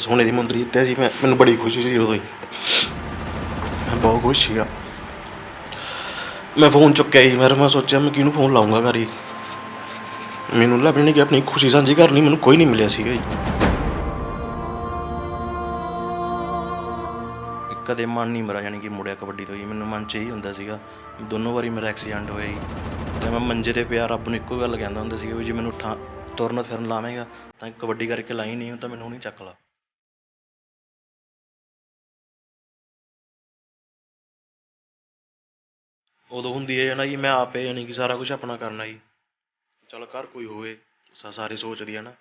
ਸੋਨੇ ਦੀ ਮੁੰਦਰੀ ਜਿੱਤਿਆ ਸੀ, ਮੈਂ ਮੈਨੂੰ ਬੜੀ ਖੁਸ਼ੀ ਸੀ ਉਦੋਂ ਹੀ। ਮੈਂ ਬਹੁਤ ਖੁਸ਼ ਸੀਗਾ। ਮੈਂ ਫੋਨ ਚੁੱਕਿਆ ਹੀ ਮੈਂ ਮੈਂ ਸੋਚਿਆ ਮੈਂ ਕਿਹਨੂੰ ਫੋਨ ਲਾਉਂਗਾ ਘਰ ਹੀ। ਮੈਨੂੰ ਲੱਭ ਨਹੀਂ ਕਿ ਆਪਣੀ ਖੁਸ਼ੀ ਸਾਂਝੀ ਕਰਨੀ ਮੈਨੂੰ ਕੋਈ ਨਹੀਂ ਮਿਲਿਆ ਸੀਗਾ ਜੀ। ਕਦੇ ਮਨ ਨਹੀਂ ਮਰਾ ਯਾਨੀ ਕਿ ਮੁੜਿਆ ਕਬੱਡੀ ਤੋਂ ਜੀ। ਮੈਨੂੰ ਮਨ 'ਚ ਇਹੀ ਹੁੰਦਾ ਸੀਗਾ, ਦੋਨੋਂ ਵਾਰੀ ਮੇਰਾ ਐਕਸੀਡੈਂਟ ਹੋਇਆ ਜੀ। ਤੇ ਮੈਂ ਮੰਜੇ ਤੇ ਪਿਆ, ਰੱਬ ਨੂੰ ਇੱਕੋ ਗੱਲ ਕਹਿੰਦਾ ਹੁੰਦਾ ਸੀਗਾ ਵੀ ਜੇ ਮੈਨੂੰ ਠਾ ਤੁਰਨ ਫਿਰਨ ਲਾਵੇਂਗਾ, ਤਾਂ ਕਬੱਡੀ ਕਰਕੇ ਲਾਈ ਨਹੀਂ ਤਾਂ ਮੈਨੂੰ ਨਹੀਂ ਚੱਕ ਲਾ। ਉਦੋਂ ਹੁੰਦੀ ਹੈ ਨਾ ਜੀ, ਮੈਂ ਆਪੇ ਯਾਨੀ ਕਿ ਸਾਰਾ ਕੁਝ ਆਪਣਾ ਕਰਨਾ ਜੀ। ਚਲ ਘਰ ਕੋਈ ਹੋਵੇ, ਸਾ- ਸਾਰੇ ਸੋਚਦੀ ਆ ਨਾ।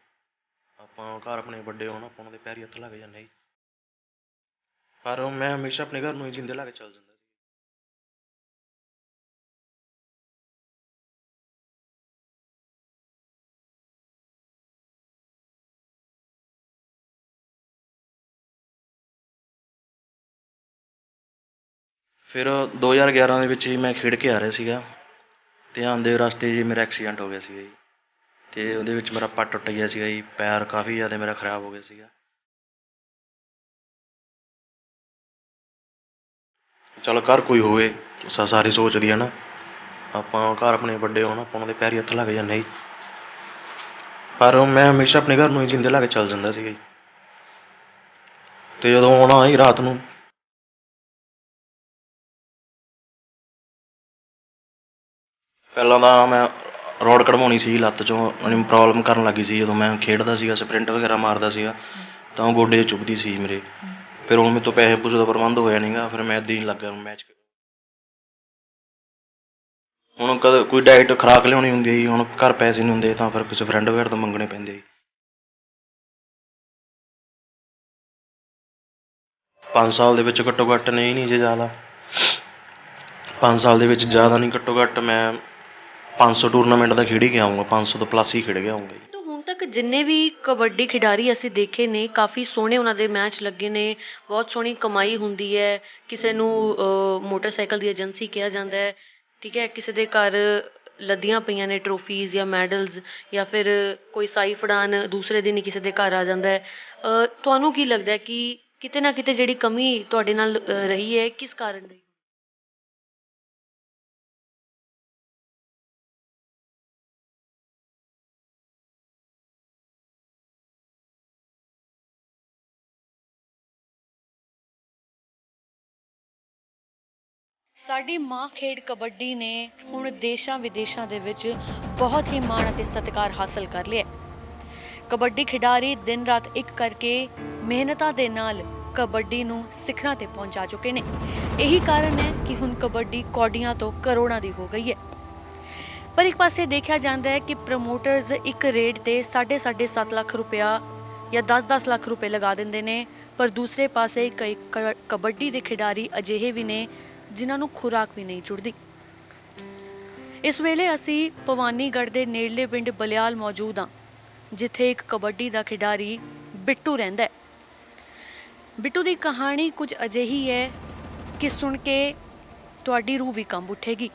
ਆਪਾਂ ਘਰ ਆਪਣੇ ਵੱਡੇ ਹੋਣ, ਆਪਾਂ ਉਹਨਾਂ ਦੇ ਪੈਰੀ ਹੱਥ ਲੱਗ ਜਾਂਦੇ ਜੀ। ਪਰ ਮੈਂ ਹਮੇਸ਼ਾ ਆਪਣੇ ਘਰ ਨੂੰ ਹੀ ਜਿੰਦੇ ਲਾ ਕੇ ਚੱਲ ਜਾਂਦਾ। ਫਿਰ ਦੋ ਹਜ਼ਾਰ 2011 ਦੇ ਵਿੱਚ ਜੀ ਮੈਂ ਖੇਡ ਕੇ ਆ ਰਿਹਾ ਸੀਗਾ ਅਤੇ ਆਉਂਦੇ ਰਸਤੇ 'ਚ ਮੇਰਾ ਐਕਸੀਡੈਂਟ ਹੋ ਗਿਆ ਸੀਗਾ ਜੀ। ਅਤੇ ਉਹਦੇ ਵਿੱਚ ਮੇਰਾ ਪੱਟ ਟੁੱਟ ਗਿਆ ਸੀਗਾ ਜੀ, ਪੈਰ ਕਾਫੀ ਜ਼ਿਆਦਾ ਮੇਰਾ ਖਰਾਬ ਹੋ ਗਿਆ ਸੀਗਾ। ਚਲੋ ਘਰ ਕੋਈ ਹੋਵੇ, ਸਾ- ਸਾਰੇ ਸੋਚਦੀ ਹੈ ਨਾ। ਆਪਾਂ ਘਰ ਆਪਣੇ ਵੱਡੇ ਹੋਣ, ਆਪਾਂ ਉਹਨਾਂ ਦੇ ਪੈਰੀ ਹੱਥ ਲੱਗ ਜਾਂਦੇ ਜੀ। ਪਰ ਮੈਂ ਹਮੇਸ਼ਾ ਆਪਣੇ ਘਰ ਨੂੰ ਹੀ ਜਿੰਦੇ ਲਾ ਕੇ ਚੱਲ ਜਾਂਦਾ ਸੀਗਾ ਜੀ। ਅਤੇ ਜਦੋਂ ਆਉਣਾ ਜੀ ਰਾਤ ਨੂੰ ਪਹਿਲਾਂ ਤਾਂ ਮੈਂ ਰੋਡ ਕਢਵਾਉਣੀ ਸੀ, ਲੱਤ ਚੋਂ ਮੈਨੂੰ ਪ੍ਰੋਬਲਮ ਕਰਨ ਲੱਗੀ ਸੀ ਜਦੋਂ ਮੈਂ ਖੇਡਦਾ ਸੀਗਾ ਸਪ੍ਰਿੰਟ ਵਗੈਰਾ ਮਾਰਦਾ ਸੀਗਾ, ਤਾਂ ਉਹ ਗੋਡੇ ਚੁੱਭਦੀ ਸੀ ਮੇਰੇ। ਫਿਰ ਹੁਣ ਮੇਰੇ ਤੋਂ ਪੈਸੇ ਪੂਸੇ ਦਾ ਪ੍ਰਬੰਧ ਹੋਇਆ ਨਹੀਂਗਾ ਫਿਰ ਮੈਂ ਏਦਾਂ ਹੀ ਲੱਗਾ ਮੈਚ ਹੁਣ ਕਦੇ ਕੋਈ ਡਾਈਟ ਖੁਰਾਕ ਲਿਆਉਣੀ ਹੁੰਦੀ ਸੀ, ਹੁਣ ਘਰ ਪੈਸੇ ਨਹੀਂ ਹੁੰਦੇ, ਤਾਂ ਫਿਰ ਕਿਸੇ ਫਰੈਂਡ ਵਗੈਰਾ ਤੋਂ ਮੰਗਣੇ ਪੈਂਦੇ ਜੀ ਪੰਜ ਸਾਲ ਦੇ ਵਿੱਚ ਘੱਟੋ ਘੱਟ ਨਹੀਂ ਨਹੀਂ ਜੇ ਜ਼ਿਆਦਾ। ਪੰਜ ਸਾਲ ਦੇ ਵਿੱਚ ਜ਼ਿਆਦਾ ਨਹੀਂ, ਘੱਟੋ ਘੱਟ ਮੈਂ 500 ਟੂਰਨਾਮੈਂਟ ਦਾ ਖੇਡ ਹੀ ਗਿਆ ਹੂੰਗਾ 500 ਤੋਂ ਪਲੱਸ ਹੀ ਖੇਡ ਗਿਆ ਹੂੰਗਾ ਤਾਂ ਹੁਣ ਤੱਕ ਜਿੰਨੇ ਵੀ ਕਬੱਡੀ ਖਿਡਾਰੀ ਅਸੀਂ ਦੇਖੇ ਨੇ, ਕਾਫੀ ਸੋਹਣੇ ਉਹਨਾਂ ਦੇ ਮੈਚ ਲੱਗੇ ਨੇ, ਬਹੁਤ ਸੋਹਣੀ ਕਮਾਈ ਹੁੰਦੀ ਹੈ, ਕਿਸੇ ਨੂੰ ਮੋਟਰਸਾਈਕਲ ਦੀ ਏਜੰਸੀ ਕਿਹਾ ਜਾਂਦਾ ਹੈ, ਠੀਕ ਹੈ, ਕਿਸੇ ਦੇ ਘਰ ਲੱਦੀਆਂ ਪਈਆਂ ਨੇ ਟਰੋਫੀਜ਼ ਜਾਂ ਮੈਡਲਸ ਜਾਂ ਫਿਰ ਕੋਈ ਸਾਈ ਫੜਾਨ ਦੂਸਰੇ ਦਿਨ ਹੀ ਕਿਸੇ ਦੇ ਘਰ ਆ ਜਾਂਦਾ ਹੈ। ਤੁਹਾਨੂੰ ਕੀ ਲੱਗਦਾ ਹੈ ਕਿ ਕਿਤੇ ਨਾ ਕਿਤੇ ਜਿਹੜੀ ਕਮੀ ਤੁਹਾਡੇ ਨਾਲ ਰਹੀ ਹੈ ਕਿਸ ਕਾਰਨ ਰਹੀ? ਸਾਡੀ ਮਾਂ ਖੇਡ ਕਬੱਡੀ ਨੇ ਹੁਣ ਦੇਸ਼ਾਂ ਵਿਦੇਸ਼ਾਂ ਦੇ ਵਿੱਚ ਬਹੁਤ ਹੀ ਮਾਣ ਅਤੇ ਸਤਿਕਾਰ ਹਾਸਲ ਕਰ ਲਿਆ ਕਬੱਡੀ ਖਿਡਾਰੀ ਦਿਨ ਰਾਤ ਇੱਕ ਕਰਕੇ ਮਿਹਨਤਾਂ ਦੇ ਨਾਲ ਕਬੱਡੀ ਨੂੰ ਸਿਖਰਾਂ ਤੇ ਪਹੁੰਚਾ ਚੁੱਕੇ ਨੇ। ਇਹੀ ਕਾਰਨ ਹੈ ਕਿ ਹੁਣ ਕਬੱਡੀ ਕੌਡੀਆਂ ਤੋਂ ਕਰੋੜਾਂ ਦੀ ਹੋ ਗਈ ਹੈ। ਪਰ ਇੱਕ ਪਾਸੇ ਦੇਖਿਆ ਜਾਂਦਾ ਹੈ ਕਿ ਪ੍ਰਮੋਟਰਸ ਇੱਕ ਰੇਡ ਤੇ 7.5 ਲੱਖ ਰੁਪਇਆ ਜਾਂ 10-10 ਲੱਖ ਰੁਪਏ ਲਗਾ ਦਿੰਦੇ ਨੇ, ਪਰ ਦੂਸਰੇ ਪਾਸੇ ਕਈ ਕ- ਕਬੱਡੀ ਦੇ ਖਿਡਾਰੀ ਅਜਿਹੇ ਵੀ ਨੇ ਜਿਨ੍ਹਾਂ ਨੂੰ ਖੁਰਾਕ ਵੀ ਨਹੀਂ ਜੁੜਦੀ। ਇਸ ਵੇਲੇ ਅਸੀਂ ਭਵਾਨੀਗੜ੍ਹ ਦੇ ਨੇੜਲੇ ਪਿੰਡ ਬਲਿਆਲ ਮੌਜੂਦ ਹਾਂ, ਜਿੱਥੇ ਇੱਕ ਕਬੱਡੀ ਦਾ ਖਿਡਾਰੀ ਬਿੱਟੂ ਰਹਿੰਦਾ ਹੈ। ਬਿੱਟੂ ਦੀ ਕਹਾਣੀ ਕੁਝ ਅਜਿਹੀ ਹੈ ਕਿ ਸੁਣ ਕੇ ਤੁਹਾਡੀ ਰੂਹ ਵੀ ਕੰਬ ਉੱਠੇਗੀ।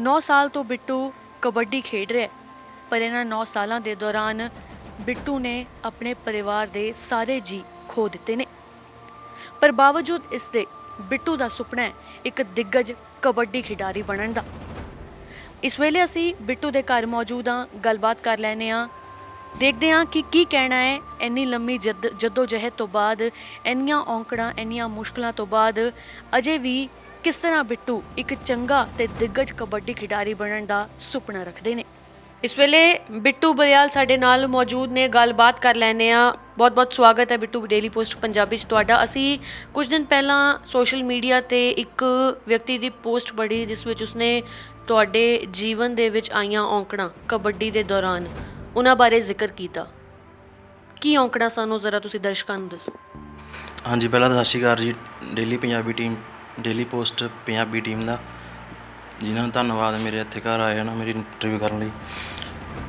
9 ਸਾਲ ਤੋਂ ਬਿੱਟੂ ਕਬੱਡੀ ਖੇਡ ਰਿਹਾ ਪਰ ਇਹਨਾਂ 9 ਸਾਲਾਂ ਦੇ ਦੌਰਾਨ ਬਿੱਟੂ ਨੇ ਆਪਣੇ ਪਰਿਵਾਰ ਦੇ ਸਾਰੇ ਜੀ ਖੋ ਦਿੱਤੇ ਨੇ। ਪਰ ਬਾਵਜੂਦ ਇਸ ਦੇ ਬਿੱਟੂ ਦਾ ਸੁਪਨਾ ਹੈ, ਇੱਕ ਦਿੱਗਜ ਕਬੱਡੀ ਖਿਡਾਰੀ ਬਣਨ ਦਾ। ਇਸ ਵੇਲੇ ਅਸੀਂ ਬਿੱਟੂ ਦੇ ਘਰ ਮੌਜੂਦ ਹਾਂ, ਗੱਲਬਾਤ ਕਰ ਲੈਨੇ ਆ ਦੇਖਦੇ ਹਾਂ ਕਿ ਕੀ ਕਹਿਣਾ ਹੈ ਇੰਨੀ ਲੰਮੀ ਜਦ ਜੱਦੋ ਜਹਿਦ ਤੋਂ ਬਾਅਦ, ਇੰਨੀਆਂ ਔਂਕੜਾਂ, ਇੰਨੀਆਂ ਮੁਸ਼ਕਲਾਂ ਤੋਂ ਬਾਅਦ, ਅਜੇ ਵੀ ਕਿਸ ਤਰ੍ਹਾਂ ਬਿੱਟੂ ਇੱਕ ਚੰਗਾ ਤੇ ਦਿੱਗਜ ਕਬੱਡੀ ਖਿਡਾਰੀ ਬਣਨ ਦਾ ਸੁਪਨਾ ਰੱਖਦੇ ਨੇ। ਇਸ ਵੇਲੇ ਬਿੱਟੂ ਬਲਿਆਲ ਸਾਡੇ ਨਾਲ ਮੌਜੂਦ ਨੇ, ਗੱਲਬਾਤ ਕਰ ਲੈਨੇ ਆ ਬਹੁਤ ਬਹੁਤ ਸਵਾਗਤ ਹੈ ਬਿੱਟੂ ਡੇਲੀ ਪੋਸਟ ਪੰਜਾਬੀ 'ਚ ਤੁਹਾਡਾ। ਅਸੀਂ ਕੁਝ ਦਿਨ ਪਹਿਲਾਂ ਸੋਸ਼ਲ ਮੀਡੀਆ ਤੇ ਇੱਕ ਵਿਅਕਤੀ ਦੀ ਪੋਸਟ ਪੜ੍ਹੀ, ਜਿਸ ਵਿੱਚ ਉਸਨੇ ਤੁਹਾਡੇ ਜੀਵਨ ਦੇ ਵਿੱਚ ਆਈਆਂ ਔਂਕੜਾਂ ਕਬੱਡੀ ਦੇ ਦੌਰਾਨ ਉਹਨਾਂ ਬਾਰੇ ਜ਼ਿਕਰ ਕੀਤਾ। ਕੀ ਔਂਕੜਾਂ ਸਾਨੂੰ ਜ਼ਰਾ ਤੁਸੀਂ ਦਰਸ਼ਕਾਂ ਨੂੰ ਦੱਸੋ। ਹਾਂਜੀ, ਪਹਿਲਾਂ ਤਾਂ ਸਤਿ ਸ਼੍ਰੀ ਅਕਾਲ ਜੀ। Daily Punjabi team daily post Punjabi team ਦਾ। ਜਿਨ੍ਹਾਂ ਨੂੰ ਧੰਨਵਾਦ, ਮੇਰੇ ਇੱਥੇ ਘਰ ਆਏ ਨਾ ਮੇਰੀ ਇੰਟਰਵਿਊ ਕਰਨ ਲਈ।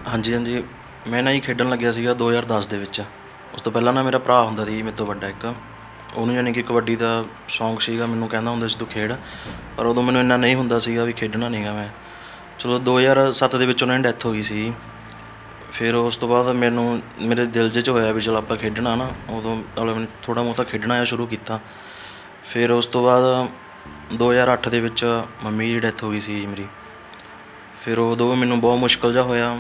ਹਾਂਜੀ ਹਾਂਜੀ। ਮੈਂ ਨਾ ਜੀ ਖੇਡਣ ਲੱਗਿਆ ਸੀਗਾ 2010 ਦੇ ਵਿੱਚ। ਉਸ ਤੋਂ ਪਹਿਲਾਂ ਨਾ ਮੇਰਾ ਭਰਾ ਹੁੰਦਾ ਸੀ ਮੇਰੇ ਤੋਂ ਵੱਡਾ ਇੱਕ। ਉਹਨੂੰ ਯਾਨੀ ਕਿ ਕਬੱਡੀ ਦਾ ਸ਼ੌਂਕ ਸੀਗਾ, ਮੈਨੂੰ ਕਹਿੰਦਾ ਹੁੰਦਾ ਸੀ, ਤੂੰ ਖੇਡ। ਪਰ ਉਦੋਂ ਮੈਨੂੰ ਇੰਨਾ ਨਹੀਂ ਹੁੰਦਾ ਸੀਗਾ ਵੀ ਖੇਡਣਾ ਨਹੀਂਗਾ ਮੈਂ। ਚਲੋ 2007 ਦੇ ਵਿੱਚ ਉਹਨਾਂ ਦੀ ਡੈਥ ਹੋ ਗਈ ਸੀ। ਫਿਰ ਉਸ ਤੋਂ ਬਾਅਦ ਮੈਨੂੰ, ਮੇਰੇ ਦਿਲ 'ਚ ਹੋਇਆ ਵੀ ਚਲ ਆਪਾਂ ਖੇਡਣਾ ਨਾ। ਉਦੋਂ ਮਤਲਬ ਥੋੜਾ ਬਹੁਤਾ ਖੇਡਣਾ ਆ ਸ਼ੁਰੂ ਕੀਤਾ। ਫਿਰ ਉਸ ਤੋਂ ਬਾਅਦ 2008 ਦੇ ਵਿੱਚ ਮੰਮੀ ਦੀ ਡੈਥ ਹੋ ਗਈ ਸੀ ਮੇਰੀ। ਫਿਰ ਉਦੋਂ ਮੈਨੂੰ ਬਹੁਤ ਮੁਸ਼ਕਲ ਜਿਹਾ ਹੋਇਆ